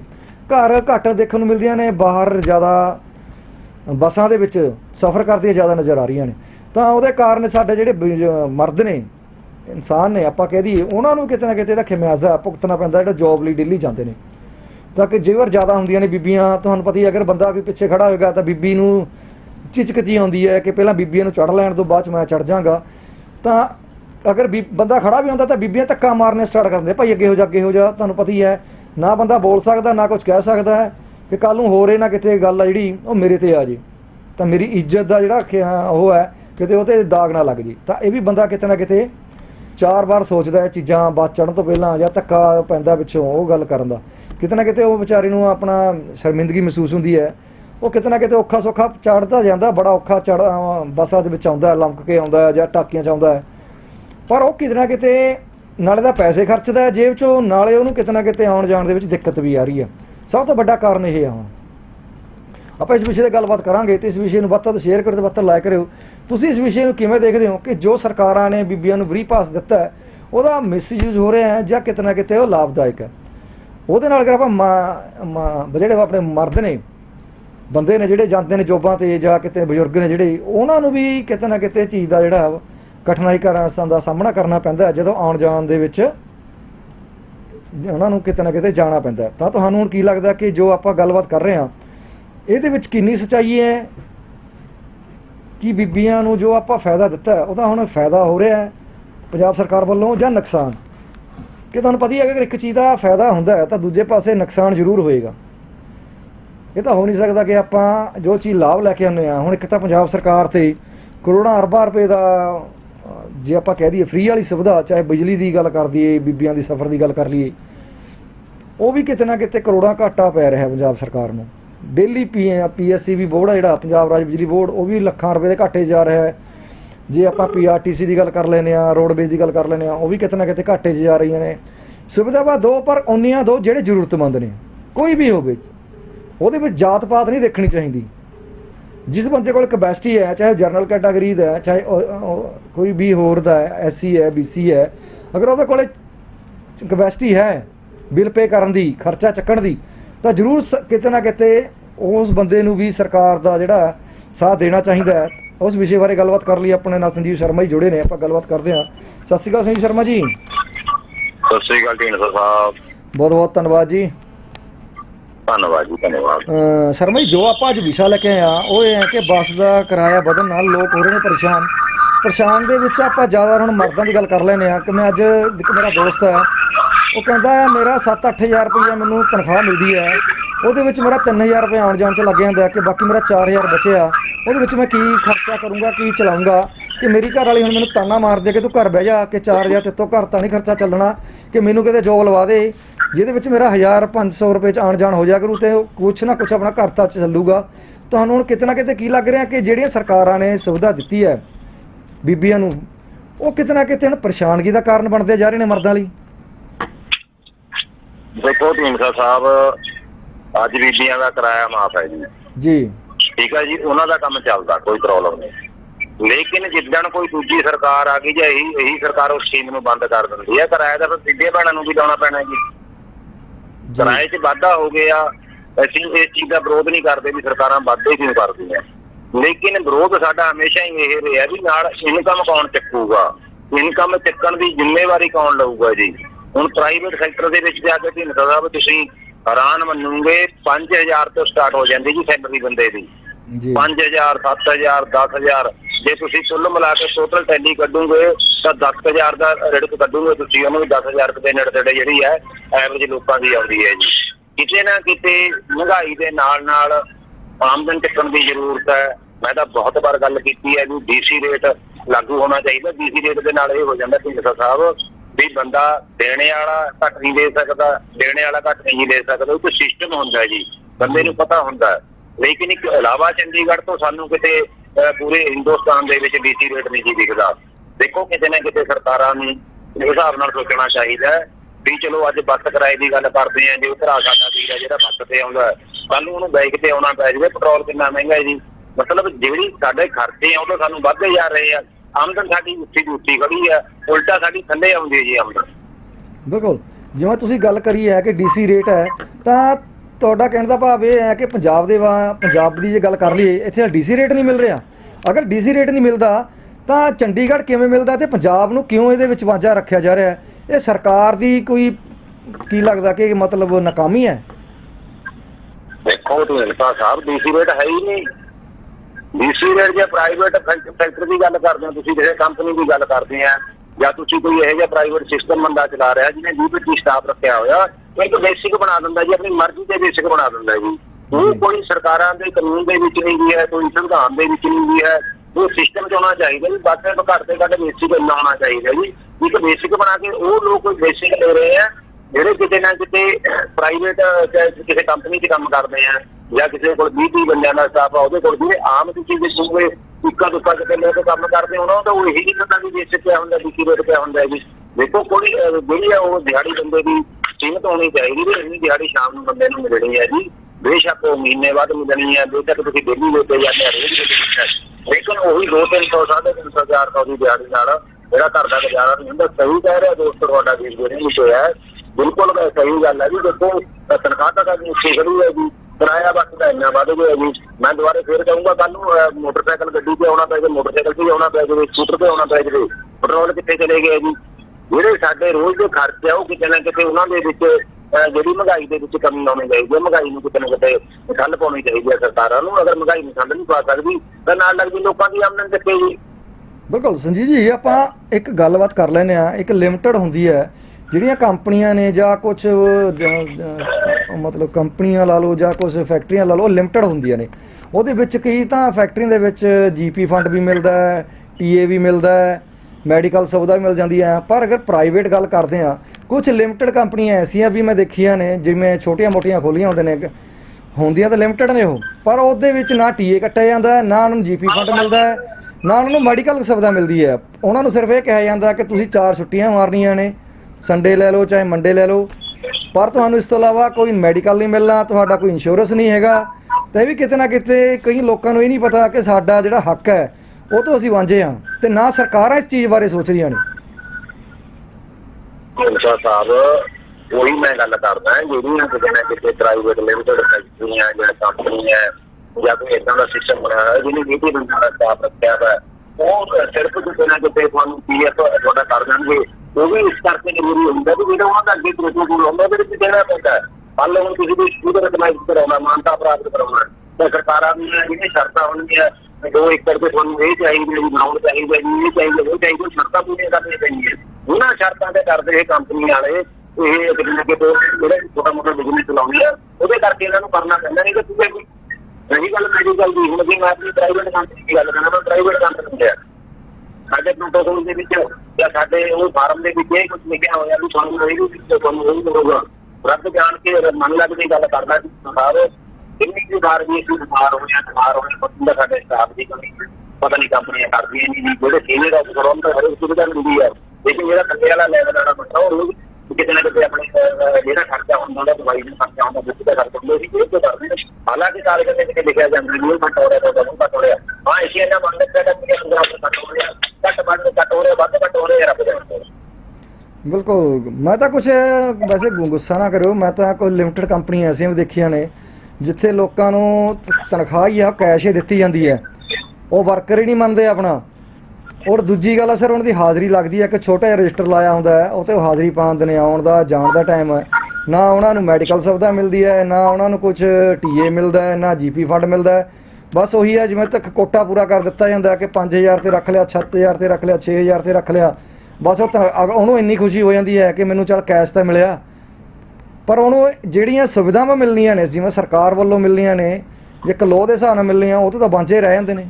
ਘਰ ਘੱਟ ਦੇਖਣ ਨੂੰ ਮਿਲਦੀਆਂ ਨੇ, ਬਾਹਰ ਜ਼ਿਆਦਾ ਬੱਸਾਂ ਦੇ ਵਿੱਚ ਸਫ਼ਰ ਕਰਦੀਆਂ ਜ਼ਿਆਦਾ ਨਜ਼ਰ ਆ ਰਹੀਆਂ ਨੇ। ਤਾਂ ਉਹਦੇ ਕਾਰਨ ਸਾਡੇ ਜਿਹੜੇ ਮਰਦ ਨੇ, ਇਨਸਾਨ ਨੇ ਆਪਾਂ ਕਹਿ ਦਈਏ, ਉਹਨਾਂ ਨੂੰ ਕਿਤੇ ਨਾ ਕਿਤੇ ਇਹਦਾ ਖਿਮਿਆਜ਼ਾ ਭੁਗਤਣਾ ਪੈਂਦਾ, ਜਿਹੜਾ ਜੌਬ ਲਈ ਦਿੱਲੀ ਜਾਂਦੇ ਨੇ। ਤਾਂ ਕਿ ਜੇ ਵਾਰ ਜ਼ਿਆਦਾ ਹੁੰਦੀਆਂ ਨੇ ਬੀਬੀਆਂ, ਤੁਹਾਨੂੰ ਪਤਾ ਹੀ ਅਗਰ ਬੰਦਾ ਕੋਈ ਪਿੱਛੇ ਖੜਾ ਹੋਏਗਾ ਤਾਂ ਬੀਬੀ ਨੂੰ ਝਿਜਕ ਜੀ ਆਉਂਦੀ ਹੈ ਕਿ ਪਹਿਲਾਂ ਬੀਬੀਆਂ ਨੂੰ ਚੜ ਲੈਣ ਤੋਂ ਬਾਅਦ ਚ ਮੈਂ ਚੜ ਜਾਗਾ ਤਾਂ ਅਗਰ ਬੀ- ਬੰਦਾ ਖੜਾ ਵੀ ਹੁੰਦਾ ਤਾਂ ਬੀਬੀਆਂ ਧੱਕਾ ਮਾਰਨੇ ਸਟਾਰਟ ਕਰਦੇ ਭਾਈ ਅੱਗੇ ਹੋ ਜਾ, ਅੱਗੇ ਹੋ ਜਾ। ਤੁਹਾਨੂੰ ਪਤਾ ਹੀ ਹੈ, ਨਾ ਬੰਦਾ ਬੋਲ ਸਕਦਾ, ਨਾ ਕੁਝ ਕਹਿ ਸਕਦਾ ਹੈ ਕਿ ਕੱਲ ਨੂੰ ਹੋਰ ਇਹ ਨਾ ਕਿਤੇ ਗੱਲ ਆ ਜਿਹੜੀ, ਉਹ ਮੇਰੇ ਤੇ ਆ ਜੇ। ਤਾਂ ਮੇਰੀ ਇੱਜ਼ਤ ਦਾ ਜਿਹੜਾ ਉਹ ਹੈ, ਕਿਤੇ ਉਹ ਤੇ ਦਾਗ ਨਾ ਲੱਗ ਜੇ। ਤਾਂ ਇਹ ਵੀ ਬੰਦਾ ਕਿਤੇ ਨਾ ਕਿਤੇ ਚਾਰ ਵਾਰ ਸੋਚਦਾ ਹੈ ਚੀਜ਼ਾਂ ਬਾਅਦ ਚੜਨ ਤੋਂ ਪਹਿਲਾਂ ਜਾਂ ਧੱਕਾ ਪੈਂਦਾ ਪਿੱਛੋਂ ਉਹ ਗੱਲ ਕਰਨ ਦਾ। ਕਿਤੇ ਨਾ ਕਿਤੇ ਉਹ ਵਿਚਾਰੀ ਨੂੰ ਆਪਣਾ ਸ਼ਰਮਿੰਦਗੀ ਮਹਿਸੂਸ ਹੁੰਦੀ ਹੈ। ਉਹ ਕਿਤੇ ਨਾ ਕਿਤੇ ਔਖਾ ਸੌਖਾ ਚੜਦਾ ਜਾਂਦਾ, ਬੜਾ ਔਖਾ ਚੜ ਬੱਸਾਂ ਦੇ ਵਿੱਚ ਆਉਂਦਾ ਲੰਕ ਕੇ ਆਉਂਦਾ ਜਾਂ ਟਾਕੀਆਂ ਚ ਆਉਂਦਾ ਪਰ ਉਹ ਕਿਤੇ ਨਾ ਕਿਤੇ ਨਾਲੇ ਦਾ ਪੈਸੇ ਖਰਚਦਾ ਹੈ ਜੇਬ ਚੋਂ, ਨਾਲੇ ਉਹਨੂੰ ਕਿਤੇ ਨਾ ਕਿਤੇ ਆਉਣ ਜਾਣ ਦੇ ਵਿੱਚ ਦਿੱਕਤ ਵੀ ਆ ਰਹੀ ਹੈ। ਸਭ ਤੋਂ ਵੱਡਾ ਕਾਰਨ ਇਹ ਆ ਹੁਣ। ਆਪਾਂ ਇਸ ਵਿਸ਼ੇ ਤੇ ਗੱਲਬਾਤ ਕਰਾਂਗੇ ਤੇ ਇਸ ਵਿਸ਼ੇ ਨੂੰ ਵੱਧ ਤੋਂ ਵੱਧ ਸ਼ੇਅਰ ਕਰੋ ਤੇ ਵੱਧ ਤੋਂ ਲਾਈਕ ਕਰਿਓ। ਤੁਸੀਂ ਇਸ ਵਿਸ਼ੇ ਨੂੰ ਕਿਵੇਂ ਦੇਖਦੇ ਹੋ ਕਿ ਜੋ ਸਰਕਾਰਾਂ ਨੇ ਬੀਬੀਆਂ ਨੂੰ ਫ੍ਰੀ ਪਾਸ ਦਿੱਤਾ ਉਹਦਾ ਮਿਸਯੂਜ਼ ਹੋ ਰਿਹਾ ਹੈ ਜਾਂ ਕਿਤੇ ਨਾ ਕਿਤੇ ਉਹ ਲਾਭਦਾਇਕ ਹੈ? ਉਹਦੇ ਨਾਲ ਅਗਰ ਆਪਾਂ ਮਾਂ ਜਿਹੜੇ ਆਪਣੇ ਮਰਦ ਨੇ, ਬੰਦੇ ਨੇ ਜਿਹੜੇ ਜਾਂਦੇ ਨੇ ਜੋਬਾਂ ਤੇ ਜਾਂ ਕਿਤੇ ਬਜ਼ੁਰਗ ਨੇ ਜਿਹੜੇ, ਉਹਨਾਂ ਨੂੰ ਵੀ ਕਿਤੇ ਨਾ ਕਿਤੇ ਚੀਜ਼ ਦਾ ਜਿਹੜਾ ਕਠਿਨਾਈ ਕਰਨ ਦਾ ਸਾਹਮਣਾ ਕਰਨਾ ਪੈਂਦਾ ਜਦੋਂ ਆਉਣ ਜਾਣ ਦੇ ਵਿੱਚ ਉਹਨਾਂ ਨੂੰ ਕਿਤੇ ਨਾ ਕਿਤੇ ਜਾਣਾ ਪੈਂਦਾ ਤਾਂ ਤੁਹਾਨੂੰ ਹੁਣ ਕੀ ਲੱਗਦਾ ਕਿ ਜੋ ਆਪਾਂ ਗੱਲਬਾਤ ਕਰ ਰਹੇ ਹਾਂ, ਇਹਦੇ ਵਿੱਚ ਕਿੰਨੀ ਸਚਾਈ ਹੈ? ਕਿ ਬੀਬੀਆਂ ਨੂੰ ਜੋ ਆਪਾਂ ਫਾਇਦਾ ਦਿੱਤਾ ਉਹਦਾ ਹੁਣ ਫਾਇਦਾ ਹੋ ਰਿਹਾ ਹੈ ਪੰਜਾਬ ਸਰਕਾਰ ਵੱਲੋਂ ਜਾਂ ਨੁਕਸਾਨ? ਕਿ ਤੁਹਾਨੂੰ ਪਤਾ ਹੀ ਹੈ ਕਿ ਅਗਰ ਇੱਕ ਚੀਜ਼ ਦਾ ਫਾਇਦਾ ਹੁੰਦਾ ਹੈ, ਤਾਂ ਦੂਜੇ ਪਾਸੇ ਨੁਕਸਾਨ ਜ਼ਰੂਰ ਹੋਏਗਾ। ਇਹ ਤਾਂ ਹੋ ਨਹੀਂ ਸਕਦਾ ਕਿ ਆਪਾਂ ਜੋ ਚੀਜ਼ ਲਾਭ ਲੈ ਕੇ ਆਉਂਦੇ ਆ ਹੁਣ ਇੱਕ ਤਾਂ ਪੰਜਾਬ ਸਰਕਾਰ ਤੇ ਕਰੋੜਾਂ ਅਰਬਾਂ ਰੁਪਏ ਦਾ ਜੇ ਆਪਾਂ ਕਹਿ ਦਈਏ ਫ੍ਰੀ ਵਾਲੀ ਸੁਵਿਧਾ, ਚਾਹੇ ਬਿਜਲੀ ਦੀ ਗੱਲ ਕਰ ਦਈਏ, ਬੀਬੀਆਂ ਦੀ ਸਫ਼ਰ ਦੀ ਗੱਲ ਕਰ ਲਈਏ, ਉਹ ਵੀ ਕਿਤੇ ਨਾ ਕਿਤੇ ਕਰੋੜਾਂ ਘਾਟਾ ਪੈ ਰਿਹਾ ਪੰਜਾਬ ਸਰਕਾਰ ਨੂੰ। ਡੇਲੀ ਪੀ ਪੀਐਸਸੀ ਵੀ ਬੋਰਡ ਆ ਜਿਹੜਾ, ਪੰਜਾਬ ਰਾਜ ਬਿਜਲੀ ਬੋਰਡ, ਉਹ ਵੀ ਲੱਖਾਂ ਰੁਪਏ ਦੇ ਘਾਟੇ ਜਾ ਰਿਹਾ ਹੈ। ਜੇ ਆਪਾਂ ਪੀਆਰਟੀਸੀ ਦੀ ਗੱਲ ਕਰ ਲੈਨੇ ਆ ਰੋਡਵੇਜ਼ ਦੀ ਗੱਲ ਕਰ ਲੈਨੇ ਆ ਉਹ ਵੀ ਕਿਤੇ ਨਾ ਕਿਤੇ ਘਾਟੇ 'ਚ ਜਾ ਰਹੀਆਂ ਨੇ। ਸੁਵਿਧਾਵਾਂ ਦੋ, ਪਰ ਉਨੀਆਂ ਦੋ ਜਿਹੜੇ ਜ਼ਰੂਰਤਮੰਦ ਨੇ। ਕੋਈ ਵੀ ਹੋਵੇ, ਉਹਦੇ ਵਿੱਚ ਜਾਤ ਪਾਤ ਨਹੀਂ ਦੇਖਣੀ ਚਾਹੀਦੀ। ਜਿਸ ਬੰਦੇ ਕੋਲ ਕਪੈਸਿਟੀ ਹੈ, ਚਾਹੇ ਜਨਰਲ ਕੈਟਾਗਰੀ ਦਾ ਹੈ, ਚਾਹੇ ਉਹ- ਕੋਈ ਵੀ ਹੋਰ ਦਾ ਹੈ ਐਸਸੀ ਹੈ ਬੀਸੀ ਹੈ, ਅਗਰ ਉਹਦੇ ਕੋਲੇ ਕਪੈਸਿਟੀ ਹੈ ਬਿੱਲ ਪੇ ਕਰਨ ਦੀ, ਖਰਚਾ ਚੱਕਣ ਦੀ, ਤਾਂ ਜ਼ਰੂਰ ਸ- ਕਿਤੇ ਨਾ ਕਿਤੇ ਉਸ ਬੰਦੇ ਨੂੰ ਵੀ ਸਰਕਾਰ ਦਾ ਜਿਹੜਾ ਸਾਥ ਦੇਣਾ ਚਾਹੀਦਾ ਹੈ। ਉਸ ਵਿਸ਼ੇ ਬਾਰੇ ਗੱਲਬਾਤ ਕਰ ਲਈ ਆਪਣੇ ਨਾਲ ਸੰਜੀਵ ਸ਼ਰਮਾ ਜੀ ਜੁੜੇ ਨੇ ਆਪਾਂ ਗੱਲਬਾਤ ਕਰਦੇ ਹਾਂ। ਸਤਿ ਸ਼੍ਰੀ ਅਕਾਲ ਸੰਜੀਵ ਸ਼ਰਮਾ ਜੀ। ਸਤਿ ਸ੍ਰੀ ਅਕਾਲ ਢੀਂਡਸਾ ਸਾਹਿਬ। ਬਹੁਤ ਬਹੁਤ ਧੰਨਵਾਦ ਜੀ। ਧੰਨਵਾਦ ਜੀ ਧੰਨਵਾਦ। ਸ਼ਰਮਾ ਜੀ ਜੋ ਆਪਾਂ ਅੱਜ ਵਿਸ਼ਾ ਲੈ ਕੇ ਆਏ ਆ ਉਹ ਇਹ ਹੈ ਕਿ ਬੱਸ ਦਾ ਕਿਰਾਇਆ ਵਧਣ ਨਾਲ ਲੋਕ ਹੋ ਰਹੇ ਨੇ ਪਰੇਸ਼ਾਨ। ਪਰੇਸ਼ਾਨ ਦੇ ਵਿੱਚ ਆਪਾਂ ਜ਼ਿਆਦਾ ਹੁਣ ਮਰਦਾਂ ਦੀ ਗੱਲ ਕਰ ਲੈਨੇ ਆ ਕਿ ਮੈਂ ਅੱਜ ਇੱਕ ਮੇਰਾ ਦੋਸਤ ਹੈ ਉਹ ਕਹਿੰਦਾ ਮੇਰਾ 7-8000 ਰੁਪਈਆ ਮੈਨੂੰ ਤਨਖਾਹ ਮਿਲਦੀ ਹੈ। ਉਹਦੇ ਵਿੱਚ ਮੇਰਾ 3000 ਰੁਪਏ ਆਉਣ ਜਾਣ ਚ ਲੱਗ ਜਾਂਦਾ ਕਿ ਬਾਕੀ ਮੇਰਾ 4000 ਬਚਿਆ। ਉਹਦੇ ਵਿੱਚ ਮੈਂ ਕੀ ਖਰਚਾ ਕਰੂੰਗਾ, ਕੀ ਚਲਾਉਂਗਾ ਕਿ ਮੇਰੀ ਘਰ ਵਾਲੀ ਹੁਣ ਮੈਨੂੰ ਤਾਨਾ ਮਾਰਦੇ ਕਿ ਤੂੰ ਘਰ ਬਹਿ ਜਾ, ਕਿ 4000 ਤੇ ਤੋਂ ਘਰ ਤਾਂ ਨਹੀਂ ਖਰਚਾ ਚੱਲਣਾ, ਕਿ ਮੈਨੂੰ ਕਿਤੇ ਜੋਬ ਲਵਾ ਦੇ। ਜਿਹਦੇ ਵਿੱਚ ਮੇਰਾ 1500 ਰੁਪਏ ਚ ਆਣ ਜਾਣ ਹੋ ਜਾ ਕਰੂ ਤੇ ਕੁਛ ਨਾ ਕੁਛ ਆਪਣਾ ਘਰ ਤਾਂ ਚੱਲੂਗਾ। ਤੁਹਾਨੂੰ ਹੁਣ ਕਿਤੇ ਨਾ ਕਿਤੇ ਕੀ ਲੱਗ ਰਿਹਾ ਕਿ ਜਿਹੜੀਆਂ ਸਰਕਾਰਾਂ ਨੇ ਸੁਵਿਧਾ ਦਿੱਤੀ ਹੈ ਬੀਬੀਆਂ ਨੂੰ, ਉਹ ਕਿਤੇ ਨਾ ਕਿਤੇ ਹੁਣ ਪਰੇਸ਼ਾਨਗੀ ਦਾ ਕਾਰਨ ਬਣਦੇ ਜਾ ਰਹੇ ਨੇ ਮਰਦਾਂ ਲਈ। ਦੇਖੋ, ਢੀਂਡਸਾ ਸਾਹਿਬ ਅੱਜ ਬੀਬੀਆਂ ਦਾ ਕਿਰਾਇਆ ਮਾਫ ਹੈ ਜੀ। ਜੀ। ਠੀਕ ਹੈ ਜੀ ਉਹਨਾਂ ਦਾ ਕੰਮ ਚੱਲਦਾ ਕੋਈ ਪ੍ਰੋਬਲਮ ਨਹੀਂ। ਲੇਕਿਨ ਜਿੱਦਣ ਕੋਈ ਦੂਜੀ ਸਰਕਾਰ ਆ ਗਈ ਜਾਂ ਇਹੀ ਇਹੀ ਸਰਕਾਰ ਉਸ ਸਕੀਮ ਨੂੰ ਬੰਦ ਕਰ ਦਿੰਦੀ ਹੈ ਕਿਰਾਇਆ ਤਾਂ ਫਿਰ ਸਿੱਧੇ ਭੈਣਾਂ ਨੂੰ ਵੀ ਲਾਉਣਾ ਪੈਣਾ ਜੀ। ਕਿਰਾਏ 'ਚ ਵਾਧਾ ਹੋ ਗਿਆ ਅਸੀਂ ਇਸ ਚੀਜ਼ ਦਾ ਵਿਰੋਧ ਨਹੀਂ ਕਰਦੇ ਵੀ ਸਰਕਾਰਾਂ ਵਾਧੇ ਕਿਉਂ ਕਰਦੀਆਂ। ਲੇਕਿਨ ਵਿਰੋਧ ਸਾਡਾ ਹਮੇਸ਼ਾ ਹੀ ਇਹ ਰਿਹਾ ਵੀ ਨਾਲ ਇਨਕਮ ਕੌਣ ਚੱਕੂਗਾ? ਇਨਕਮ ਚੱਕਣ ਦੀ ਜ਼ਿੰਮੇਵਾਰੀ ਕੌਣ ਲਊਗਾ ਜੀ? ਹੁਣ ਪ੍ਰਾਈਵੇਟ ਸੈਕਟਰ ਦੇ ਵਿੱਚ ਜਾ ਕੇ ਢੀਂਡਸਾ ਸਾਹਿਬ ਤੁਸੀਂ ਹੈਰਾਨ ਮੰਨੂਗੇ 5000 ਤੋਂ ਸਟਾਰਟ ਹੋ ਜਾਂਦੀ ਜੀ ਸੈਲਰੀ ਬੰਦੇ ਦੀ। ਜੀ। 5000 7000 10000 ਜੇ ਤੁਸੀਂ ਕੁੱਲ ਮਿਲਾ ਕੇ ਟੋਟਲ ਟੈਲੀ ਕੱਢੋਗੇ ਤਾਂ 10000 ਦਾ ਰਿੜਕ ਕੱਢੋਗੇ ਤੁਸੀਂ ਉਹਨੂੰ ਵੀ 10000 ਰੁਪਏ ਨੇੜੇ ਤੇੜੇ ਜਿਹੜੀ ਹੈ ਐਵਰੇਜ ਲੋਕਾਂ ਦੀ ਆਉਂਦੀ ਹੈ ਜੀ। ਕਿਤੇ ਨਾ ਕਿਤੇ ਮਹਿੰਗਾਈ ਦੇ ਨਾਲ ਨਾਲ ਆਮਦਨ ਚੱਕਣ ਦੀ ਜ਼ਰੂਰਤ ਹੈ। ਮੈਂ ਤਾਂ ਬਹੁਤ ਵਾਰ ਗੱਲ ਕੀਤੀ ਹੈ ਵੀ ਡੀਸੀ ਰੇਟ ਲਾਗੂ ਹੋਣਾ ਚਾਹੀਦਾ। ਡੀਸੀ ਰੇਟ ਦੇ ਨਾਲ ਇਹ ਹੋ ਜਾਂਦਾ ਢੀਂਡਸਾ ਸਾਹਿਬ ਵੀ ਬੰਦਾ ਦੇਣੇ ਵਾਲਾ ਘੱਟ ਨਹੀਂ ਦੇ ਸਕਦਾ, ਦੇਣੇ ਵਾਲਾ ਘੱਟ ਨਹੀਂ ਦੇ ਸਕਦਾ, ਉਹ ਕੋਈ ਸਿਸਟਮ ਹੁੰਦਾ ਜੀ, ਬੰਦੇ ਨੂੰ ਪਤਾ ਹੁੰਦਾ। ਲੇਕਿਨ ਇੱਕ ਇਲਾਵਾ ਚੰਡੀਗੜ੍ਹ ਤੋਂ ਸਾਨੂੰ ਕਿਤੇ ਪੂਰੇ ਹਿੰਦੁਸਤਾਨ ਦੇ ਵਿੱਚ ਡੀਸੀ ਰੇਟ ਨਹੀਂ ਜੀ ਦਿਖਦਾ। ਦੇਖੋ ਕਿਤੇ ਨਾ ਕਿਤੇ ਸਰਕਾਰਾਂ ਨੂੰ ਇਸ ਹਿਸਾਬ ਨਾਲ ਸੋਚਣਾ ਚਾਹੀਦਾ ਵੀ ਚਲੋ ਅੱਜ ਬੱਸ ਕਿਰਾਏ ਦੀ ਗੱਲ ਕਰਦੇ ਆਂ ਜੇ ਭਰਾ ਸਾਡਾ ਵੀਰ ਹੈ ਜਿਹੜਾ ਬੱਸ ਤੇ ਆਉਂਦਾ ਕੱਲ ਨੂੰ ਉਹਨੂੰ ਬਾਈਕ ਤੇ ਆਉਣਾ ਪੈ ਜਾਵੇ ਪੈਟਰੋਲ ਕਿੰਨਾ ਮਹਿੰਗਾ ਹੈ ਜੀ। ਮਤਲਬ ਜਿਹੜੀ ਸਾਡੇ ਖਰਚੇ ਆ, ਉਹ ਤਾਂ ਸਾਨੂੰ ਵੱਧਦੇ ਜਾ ਰਹੇ ਆ। ਆਮਦਨ ਸਾਡੀ ਉੱਚੀ ਦੀ ਉੱਚੀ ਖੜੀ ਆ ਉਲਟਾ ਸਾਡੀ ਥੱਲੇ ਆਉਂਦੀ ਹੈ ਜੀ ਆਮਦਨ। ਬਿਲਕੁਲ। ਜਿਵੇਂ ਤੁਸੀਂ ਗੱਲ ਕਰੀ ਹੈ ਕਿ ਡੀਸੀ ਰੇਟ ਹੈ ਤਾਂ ਤੁਹਾਡਾ ਕਹਿਣ ਦਾ ਭਾਵ ਇਹ ਹੈ ਕਿ ਪੰਜਾਬ ਦੇ ਵਾ- ਪੰਜਾਬ ਦੀ ਜੇ ਗੱਲ ਕਰ ਲਈਏ ਇੱਥੇ ਡੀਸੀ ਰੇਟ ਨਹੀਂ ਮਿਲ ਰਿਹਾ। ਅਗਰ ਡੀਸੀ ਰੇਟ ਨਹੀਂ ਮਿਲਦਾ ਤਾਂ ਚੰਡੀਗੜ੍ਹ ਕਿਵੇਂ ਮਿਲਦਾ ਤੇ ਪੰਜਾਬ ਨੂੰ ਕਿਉਂ ਇਹਦੇ ਵਿੱਚ ਵਾਂਝਾ ਰੱਖਿਆ ਜਾ ਰਿਹਾ ਹੈ? ਇਹ ਸਰਕਾਰ ਦੀ ਕੋਈ ਕੀ ਲੱਗਦਾ ਕਿ ਮਤਲਬ ਨਾਕਾਮੀ ਹੈ? ਦੇਖੋ ਢੀਂਡਸਾ ਸਾਹਿਬ ਡੀਸੀ ਰੇਟ ਹੈ ਹੀ ਨਹੀਂ। ਡੀਸੀ ਰੇਟ ਜੇ ਪ੍ਰਾਈਵੇਟ ਸੈਕਟਰ ਦੀ ਗੱਲ ਕਰਦੇ ਹੋ ਤੁਸੀਂ ਕਿਸੇ ਕੰਪਨੀ ਦੀ ਗੱਲ ਕਰਦੇ ਆ ਜਾਂ ਤੁਸੀਂ ਕੋਈ ਇਹੋ ਜਿਹਾ ਪ੍ਰਾਈਵੇਟ ਸਿਸਟਮ ਬੰਦਾ ਚਲਾ ਰਿਹਾ ਜਿਹਨੇ 20 25 ਸਟਾਫ ਰੱਖਿਆ ਹੋਇਆ ਇੱਕ ਬੇਸਿਕ ਬਣਾ ਦਿੰਦਾ ਜੀ ਆਪਣੀ ਮਰਜ਼ੀ ਤੇ ਬੇਸਿਕ ਬਣਾ ਦਿੰਦਾ ਜੀ। ਉਹ ਕੋਈ ਸਰਕਾਰਾਂ ਦੇ ਕਾਨੂੰਨ ਦੇ ਵਿੱਚ ਨਹੀਂ ਹੈ ਕੋਈ ਸੰਵਿਧਾਨ ਦੇ ਵਿੱਚ ਨਹੀਂ ਹੈ ਉਹ ਸਿਸਟਮ ਚ ਹੋਣਾ ਚਾਹੀਦਾ ਜੀ ਬਾਕੀ ਤੋਂ ਘੱਟ ਤੇ ਘੱਟ ਬੇਸਿਕ ਇੰਨਾ ਹੋਣਾ ਚਾਹੀਦਾ ਜੀ। ਇੱਕ ਬੇਸਿਕ ਬਣਾ ਕੇ ਉਹ ਲੋਕ ਕੋਈ ਬੇਸਿਕ ਲੈ ਰਹੇ ਆ ਜਿਹੜੇ ਕਿਤੇ ਨਾ ਕਿਤੇ ਪ੍ਰਾਈਵੇਟ ਕਿਸੇ ਕੰਪਨੀ 'ਚ ਕੰਮ ਕਰਦੇ ਆ ਜਾਂ ਕਿਸੇ ਕੋਲ 20 30 ਬੰਦਿਆਂ ਦਾ ਸਟਾਫ ਆ, ਉਹਦੇ ਕੋਲ ਜਿਹੜੇ ਆਮ ਤੁਸੀਂ ਦੇਖੋਗੇ ਇੱਕਾ ਦੁੱਕਾ ਕਿਤੇ ਲੋਕ ਕੰਮ ਕਰਦੇ ਹੋਣਾ ਨੂੰ ਤਾਂ ਉਹ ਇਹੀ ਨਹੀਂ ਪਤਾ ਵੀ ਦੇਸ਼ ਕਿਆ ਹੁੰਦਾ ਵੀ ਕੀ ਰੇਟ ਕਿਆ ਹੁੰਦਾ ਜੀ। ਦੇਖੋ, ਕੋਈ ਜਿਹੜੀ ਆ ਉਹ ਦਿਹਾੜੀ ਬੰਦੇ ਦੀ ਸੀਮਤ ਹੋਣੀ ਚਾਹੀਦੀ ਵੀ ਇੰਨੀ ਦਿਹਾੜੀ ਸ਼ਾਮ ਨੂੰ ਬੰਦੇ ਨੂੰ ਮਿਲਣੀ ਹੈ ਜੀ। ਬੇਸ਼ੱਕ ਉਹ ਮਹੀਨੇ ਬਾਅਦ ਮਿਲਣੀ ਹੈ ਬੇਸ਼ੱਕ ਤੁਸੀਂ ਡੇਲੀ ਲੈ ਕੇ ਜਾਂਦੇ ਆ, ਰੋਜ਼ ਦੇ ਲੇਕਿਨ ਉਹੀ 2-300 350 400 ਦੀ ਦਿਹਾੜੀ ਨਾਲ ਜਿਹੜਾ ਘਰ ਦਾ ਗੁਜ਼ਾਰਾ ਨਹੀਂ ਹੁੰਦਾ, ਸਹੀ ਕਹਿ ਰਿਹਾ ਦੋਸਤ ਤੁਹਾਡਾ ਵੀਰ ਜਿਹੜੇ ਵਿੱਚ ਹੋਇਆ ਹੈ। ਬਿਲਕੁਲ ਸਹੀ ਗੱਲ ਹੈ ਜੀ। ਦੇਖੋ ਤਨਖਾਹ ਤਾਂ ਸਾਡੀ ਉੱਚੀ ਖੜੀ ਹੈ ਜੀ। ਕਿਰਾਇਆ ਬੱਸ ਦਾ ਇੰਨਾ ਵੱਧ ਗਿਆ ਜੀ। ਮੈਂ ਦੁਬਾਰੇ ਫੇਰ ਕਹੂੰਗਾ ਕੱਲ ਨੂੰ ਅਹ, ਮੋਟਰਸਾਈਕਲ ਗੱਡੀ ਤੇ ਆਉਣਾ ਪੈ ਜਾਵੇ ਮੋਟਰਸਾਈਕਲ ਤੇ ਆਉਣਾ ਪੈ ਜਾਵੇ ਸਕੂਟਰ ਤੇ ਆਉਣਾ ਪੈ ਜਾਵੇ ਪੈਟਰੋਲ ਕਿੱਥੇ ਚਲੇ ਗਿਆ ਜੀ? ਜਿਹੜੇ ਸਾਡੇ ਰੋਜ਼ ਦੇ ਖਰਚ ਆ ਉਹ ਕਿਤੇ ਨਾ ਕਿਤੇ ਉਹਨਾਂ ਦੇ ਵਿੱਚ ਅਹ, ਜਿਹੜੀ ਮਹਿੰਗਾਈ ਦੇ ਵਿੱਚ ਕਮੀ ਆਉਣੀ ਚਾਹੀਦੀ ਹੈ ਮਹਿੰਗਾਈ ਨੂੰ ਕਿਤੇ ਨਾ ਕਿਤੇ ਠੱਲ ਪਾਉਣੀ ਚਾਹੀਦੀ ਹੈ ਸਰਕਾਰਾਂ ਨੂੰ। ਅਗਰ ਮਹਿੰਗਾਈ ਨੂੰ ਠੱਲ ਨਹੀਂ ਪਾ ਸਕਦੀ ਤਾਂ ਨਾਲ ਲੱਗਦੀ ਲੋਕਾਂ ਦੀ ਆਮਦਨ ਕਿੱਥੇ ਜੀ? ਬਿਲਕੁਲ ਸੰਜੀਵ ਜੀ ਆਪਾਂ ਇੱਕ ਗੱਲਬਾਤ ਕਰ ਲੈਨੇ ਆ ਇੱਕ ਲਿਮਟਿਡ ਹੁੰਦੀ ਹੈ। ਜਿਹੜੀਆਂ ਕੰਪਨੀਆਂ ਨੇ ਜਾਂ ਕੁਝ ਮਤਲਬ ਕੰਪਨੀਆਂ ਲਾ ਲਓ ਜਾਂ ਕੁਝ ਫੈਕਟਰੀਆਂ ਲਾ ਲਓ ਲਿਮਟਿਡ ਹੁੰਦੀਆਂ ਨੇ। ਉਹਦੇ ਵਿੱਚ ਕਈ ਤਾਂ ਫੈਕਟਰੀਆਂ ਦੇ ਵਿੱਚ ਜੀਪੀ ਫੰਡ ਵੀ ਮਿਲਦਾ ਹੈ ਟੀਏ ਵੀ ਮਿਲਦਾ ਹੈ ਮੈਡੀਕਲ ਸੁਵਿਧਾ ਵੀ ਮਿਲ ਜਾਂਦੀ ਹੈ। ਪਰ ਅਗਰ ਪ੍ਰਾਈਵੇਟ ਗੱਲ ਕਰਦੇ ਆ ਕੁਝ ਲਿਮਟਿਡ ਕੰਪਨੀਆਂ ਐਸੀਆਂ ਵੀ ਮੈਂ ਦੇਖੀਆਂ ਨੇ, ਜਿਵੇਂ ਛੋਟੀਆਂ-ਮੋਟੀਆਂ ਖੋਲੀਆਂ ਹੁੰਦੇ ਨੇ, ਹੁੰਦੀਆਂ ਤਾਂ ਲਿਮਟਿਡ ਨੇ ਉਹ, ਪਰ ਉਹਦੇ ਵਿੱਚ ਨਾ ਟੀਏ ਕੱਟਿਆ ਜਾਂਦਾ ਨਾ ਉਹਨਾਂ ਨੂੰ ਜੀਪੀ ਫੰਡ ਮਿਲਦਾ ਹੈ, ਨਾ ਉਹਨਾਂ ਨੂੰ ਮੈਡੀਕਲ ਸੁਵਿਧਾ ਮਿਲਦੀ ਹੈ। ਉਹਨਾਂ ਨੂੰ ਸਿਰਫ ਇਹ ਕਿਹਾ ਜਾਂਦਾ ਕਿ ਤੁਸੀਂ ਚਾਰ ਛੁੱਟੀਆਂ ਮਾਰਨੀਆਂ ਨੇ। ਸੰਡੇ ਲੈ ਲਓ, ਚਾਹੇ ਮੰਡੇ ਲੈ ਲਓ। ਪਰ ਤੁਹਾਨੂੰ ਇਸ ਤੋਂ ਇਲਾਵਾ ਕੋਈ ਮੈਡੀਕਲ ਨਹੀਂ ਮਿਲਣਾ, ਤੁਹਾਡਾ ਕੋਈ ਇੰਸ਼ੋਰੈਂਸ ਨਹੀਂ ਹੈਗਾ। ਤੇ ਵੀ ਕਿਤੇ ਨਾ ਕਿਤੇ ਕਈ ਲੋਕਾਂ ਨੂੰ ਇਹ ਨਹੀਂ ਪਤਾ ਕਿ ਸਾਡਾ ਜਿਹੜਾ ਹੱਕ ਹੈ, ਉਹ ਤੋਂ ਅਸੀਂ ਵਾਂਝੇ ਹਾਂ। ਤੇ ਨਾ ਸਰਕਾਰਾਂ ਇਸ ਚੀਜ਼ ਬਾਰੇ ਸੋਚ ਰਹੀਆਂ ਨੇ। ਕੋਲਸਾ ਸਾਹਿਬ, ਉਹੀ ਮੈਂ ਗੱਲ ਕਰਦਾ ਜਿਹੜੀਆਂ ਕਿਤੇ ਨਾ ਕਿਤੇ ਪ੍ਰਾਈਵੇਟ ਲਿਮਟਿਡ ਫੈਕਟਰੀਆਂ ਜਾਂ ਕੰਪਨੀਆਂ ਜਾਂ ਕੋਈ ਇਦਾਂ ਦਾ ਸਿਸਟਮ ਬਣਾਇਆ ਜਿਹਨੇ ਨੀਤੀ ਬੰਦਾ ਦਾ ਰੱਖਿਆ ਵਾ ਉਹ ਸਿਰਫ ਕਿਤੇ ਨਾ ਕਿਤੇ ਤੁਹਾਨੂੰ ਪੀਐਫ ਤੁਹਾਡਾ ਕਰ ਦੇਣਗੇ। ਉਹ ਵੀ ਇਸ ਕਰਕੇ ਜ਼ਰੂਰੀ ਹੁੰਦਾ ਵੀ ਜਿਹੜਾ ਉਹਨਾਂ ਦਾ ਅੱਗੇ ਪ੍ਰੋਟੋਕੋਲ ਹੁੰਦਾ, ਉਹਦੇ ਵਿੱਚ ਦੇਣਾ ਪੈਂਦਾ ਹੈ? ਕੱਲ ਹੁਣ ਕਿਸੇ ਦੀ ਸਕੂਲ ਰਕਮਾਈਜ਼ ਕਰਾਉਣਾ, ਮਾਨਤਾ ਪ੍ਰਾਪਤ ਕਰਾਉਣਾ ਤਾਂ ਸਰਕਾਰਾਂ ਦੀਆਂ ਜਿਹੜੀਆਂ ਸ਼ਰਤਾਂ ਹੋਣਗੀਆਂ ਦੋ ਏਕੜ ਤੇ ਤੁਹਾਨੂੰ ਇਹ ਚਾਹੀਦੀ ਹੈ ਗਰਾਊਂਡ ਚਾਹੀਦਾ ਇਹ ਚਾਹੀਦਾ ਉਹ ਚਾਹੀਦਾ ਸ਼ਰਤਾਂ ਪੂਰੀਆਂ ਕਰਨੀਆਂ ਪੈਂਦੀਆਂ ਉਹਨਾਂ ਸ਼ਰਤਾਂ ਤੇ ਕਰਦੇ ਇਹ ਕੰਪਨੀ ਵਾਲੇ, ਇਹ ਕਿਤੇ ਨਾ ਜਿਹੜੇ ਛੋਟਾ ਮੋਟਾ ਬਿਜ਼ਨਸ ਚਲਾਉਂਦੇ ਆ, ਉਹਦੇ ਕਰਕੇ ਇਹਨਾਂ ਨੂੰ ਕਰਨਾ ਪੈਂਦਾ ਨਹੀਂ ਕਿ ਤੁਸੀਂ ਕੋਈ ਰਹੀ ਗੱਲ ਮੈਡੀਕਲ ਦੀ, ਹੁਣ ਵੀ ਮੈਂ ਆਪਣੀ ਪ੍ਰਾਈਵੇਟ ਕੰਪਨੀ ਦੀ ਗੱਲ ਕਰਦਾ ਮੈਂ ਪ੍ਰਾਈਵੇਟ ਕੰਪਨੀ ਹੈ ਸਾਡੇ ਪ੍ਰੋਟੋਕੋਲ ਦੇ ਵਿੱਚ ਜਾਂ ਸਾਡੇ ਉਹ ਫਾਰਮ ਦੇ ਵਿੱਚ ਇਹ ਕੁਝ ਲਿਖਿਆ ਹੋਇਆ ਵੀ ਤੁਹਾਨੂੰ ਇਹ ਵੀ ਤੁਹਾਨੂੰ ਇਹ ਮਿਲੂਗਾ। ਰੱਬ ਜਾਣ ਕੇ ਮਨ ਲੱਗ ਦੀ ਗੱਲ ਕਰਦਾ ਕਿ ਸਾਹਿਬ ਕਿੰਨੀ ਕੁ ਵਾਰ ਵੀ ਅਸੀਂ ਬਿਮਾਰ ਹੋਏ ਆ ਬਿਮਾਰ ਹੋਏ ਪਤਾ ਦਾ ਸਾਡੇ ਸਟਾਫ ਦੀ ਕਮੀ ਪਤਾ ਨਹੀਂ ਕੰਪਨੀਆਂ ਕਰਦੀਆਂ ਨਹੀਂ ਜੀ ਜਿਹੜੇ ਸੀਨੀਅਰ ਅਫਸਰ ਉਹਨਾਂ ਨੂੰ ਹਰੇਕ ਸੁਵਿਧਾ ਮਿਲਦੀ ਹੈ ਲੇਕਿਨ ਜਿਹੜਾ ਥੱਲੇ ਵਾਲਾ ਲੈਵਲ ਵਾਲਾ ਬੰਦਾ, ਉਹ ਰੋਜ਼ ਕਿਤੇ ਨਾ ਕਿਤੇ ਆਪਣੇ ਜਿਹੜਾ ਖਰਚਾ ਹੁੰਦਾ ਉਹਦਾ ਦਵਾਈ ਦਾ ਖਰਚਾ ਹੁੰਦਾ ਬਿੱਟ ਦਾ ਖਰਚਾ ਹੁੰਦਾ ਇਹ ਤੋਂ ਕਰਦੇ ਹਾਲਾਂਕਿ ਕਾਗਜ਼ ਦੇ ਵਿੱਚ ਲਿਖਿਆ ਜਾਂਦਾ ਨਹੀਂ ਘੱਟ ਹੋ ਰਿਹਾ ਤਾਂ ਘੱਟ ਹੋ ਰਿਹਾ। ਹਾਂ ਇਸੇ ਇਹਨਾਂ ਮੰਨ ਲਿਆ ਕਿ ਅੰਦਰ ਘੱਟ ਹੋ ਰਿਹਾ। ਘੱਟ ਵੱਧ ਘੱਟ ਹੋ ਰਿਹਾ, ਵੱਧ ਘੱਟ ਹੋ ਰਿਹਾ, ਰੱਬ ਜਾਣਦਾ। ਬਿਲਕੁਲ। ਮੈਂ ਤਾਂ ਕੁਝ ਵੈਸੇ ਗੁੱਸਾ ਨਾ ਕਰਿਓ, ਮੈਂ ਤਾਂ ਕੋਈ ਲਿਮਟਿਡ ਕੰਪਨੀ ਐਸੀਆਂ ਵੀ ਦੇਖੀਆਂ ਨੇ, ਜਿੱਥੇ ਲੋਕਾਂ ਨੂੰ ਤਨਖਾਹ ਹੀ ਆ ਕੈਸ਼ ਹੀ ਦਿੱਤੀ ਜਾਂਦੀ ਹੈ। ਉਹ ਵਰਕਰ ਹੀ ਨਹੀਂ ਮੰਨਦੇ ਆਪਣਾ। ਔਰ ਦੂਜੀ ਗੱਲ ਆ ਸਰ, ਉਹਨਾਂ ਦੀ ਹਾਜ਼ਰੀ ਲੱਗਦੀ ਹੈ ਇੱਕ ਛੋਟਾ ਜਿਹਾ ਰਜਿਸਟਰ ਲਾਇਆ ਹੁੰਦਾ ਹੈ ਉਹ ਤੇ ਉਹ ਹਾਜ਼ਰੀ ਪਾਉਂਦੇ ਨੇ ਆਉਣ ਦਾ, ਜਾਣ ਦਾ ਟਾਈਮ ਹੈ ਨਾ ਉਹਨਾਂ ਨੂੰ ਮੈਡੀਕਲ ਸੁਵਿਧਾ ਮਿਲਦੀ ਹੈ, ਨਾ ਉਹਨਾਂ ਨੂੰ ਕੁਝ ਟੀਏ ਮਿਲਦਾ ਹੈ, ਨਾ ਜੀਪੀ ਫੰਡ ਮਿਲਦਾ ਹੈ। ਬਸ ਉਹੀ ਹੈ ਜਿਵੇਂ ਤੱਕ ਕੋਟਾ ਪੂਰਾ ਕਰ ਦਿੱਤਾ ਜਾਂਦਾ, ਕਿ 5000 ਤੇ ਰੱਖ ਲਿਆ 7000 ਤੇ ਰੱਖ ਲਿਆ 6000 ਤੇ ਰੱਖ ਲਿਆ, ਬਸ ਉਹ ਤਾਂ ਉਹਨੂੰ ਇੰਨੀ ਖੁਸ਼ੀ ਹੋ ਜਾਂਦੀ ਹੈ ਕਿ ਮੈਨੂੰ ਚੱਲ ਕੈਸ਼ ਤਾਂ ਮਿਲਿਆ। ਪਰ ਉਹਨੂੰ ਜਿਹੜੀਆਂ ਸੁਵਿਧਾਵਾਂ ਮਿਲਣੀਆਂ ਨੇ, ਜਿਵੇਂ ਸਰਕਾਰ ਵੱਲੋਂ ਮਿਲਣੀਆਂ ਨੇ, ਜੇ ਕਿਲੋ ਦੇ ਹਿਸਾਬ ਨਾਲ ਮਿਲਣੀਆਂ, ਉਹ ਤੋਂ ਤਾਂ ਵਾਂਝੇ ਰਹਿ ਜਾਂਦੇ ਨੇ।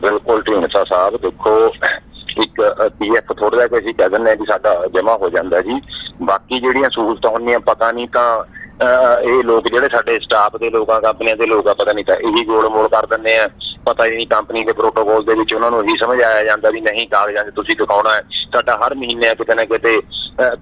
ਬਿਲਕੁਲ ਢੀਂਡਸਾ ਸਾਹਿਬ ਦੇਖੋ। ਇੱਕ ਪੀਐਫ ਥੋੜਾ ਜਿਹਾ ਅਸੀਂ ਕਹਿ ਦਿੰਦੇ ਹਾਂ ਕਿ ਸਾਡਾ ਜਮਾ ਹੋ ਜਾਂਦਾ ਜੀ। ਬਾਕੀ ਜਿਹੜੀਆਂ ਸਹੂਲਤਾਂ ਹੁੰਦੀਆਂ ਪਤਾ ਨਹੀਂ ਤਾਂ ਅਹ, ਇਹ ਲੋਕ ਜਿਹੜੇ ਸਾਡੇ ਸਟਾਫ ਦੇ ਲੋਕਾਂ ਕੰਪਨੀਆਂ ਦੇ ਲੋਕ ਆ ਪਤਾ ਨਹੀਂ ਤਾਂ ਇਹੀ ਗੋਲ ਮੋਲ ਕਰ ਦਿੰਦੇ ਆ। ਪਤਾ ਹੀ ਨਹੀਂ ਕੰਪਨੀ ਦੇ ਪ੍ਰੋਟੋਕੋਲ ਦੇ ਵਿੱਚ ਉਹਨਾਂ ਨੂੰ ਇਹੀ ਸਮਝ ਆਇਆ ਜਾਂਦਾ ਵੀ ਨਹੀਂ ਕਾਗਜ਼ਾਂ 'ਚ ਤੁਸੀਂ ਦਿਖਾਉਣਾ ਹੈ। ਸਾਡਾ ਹਰ ਮਹੀਨੇ ਕਿਤੇ ਨਾ ਕਿਤੇ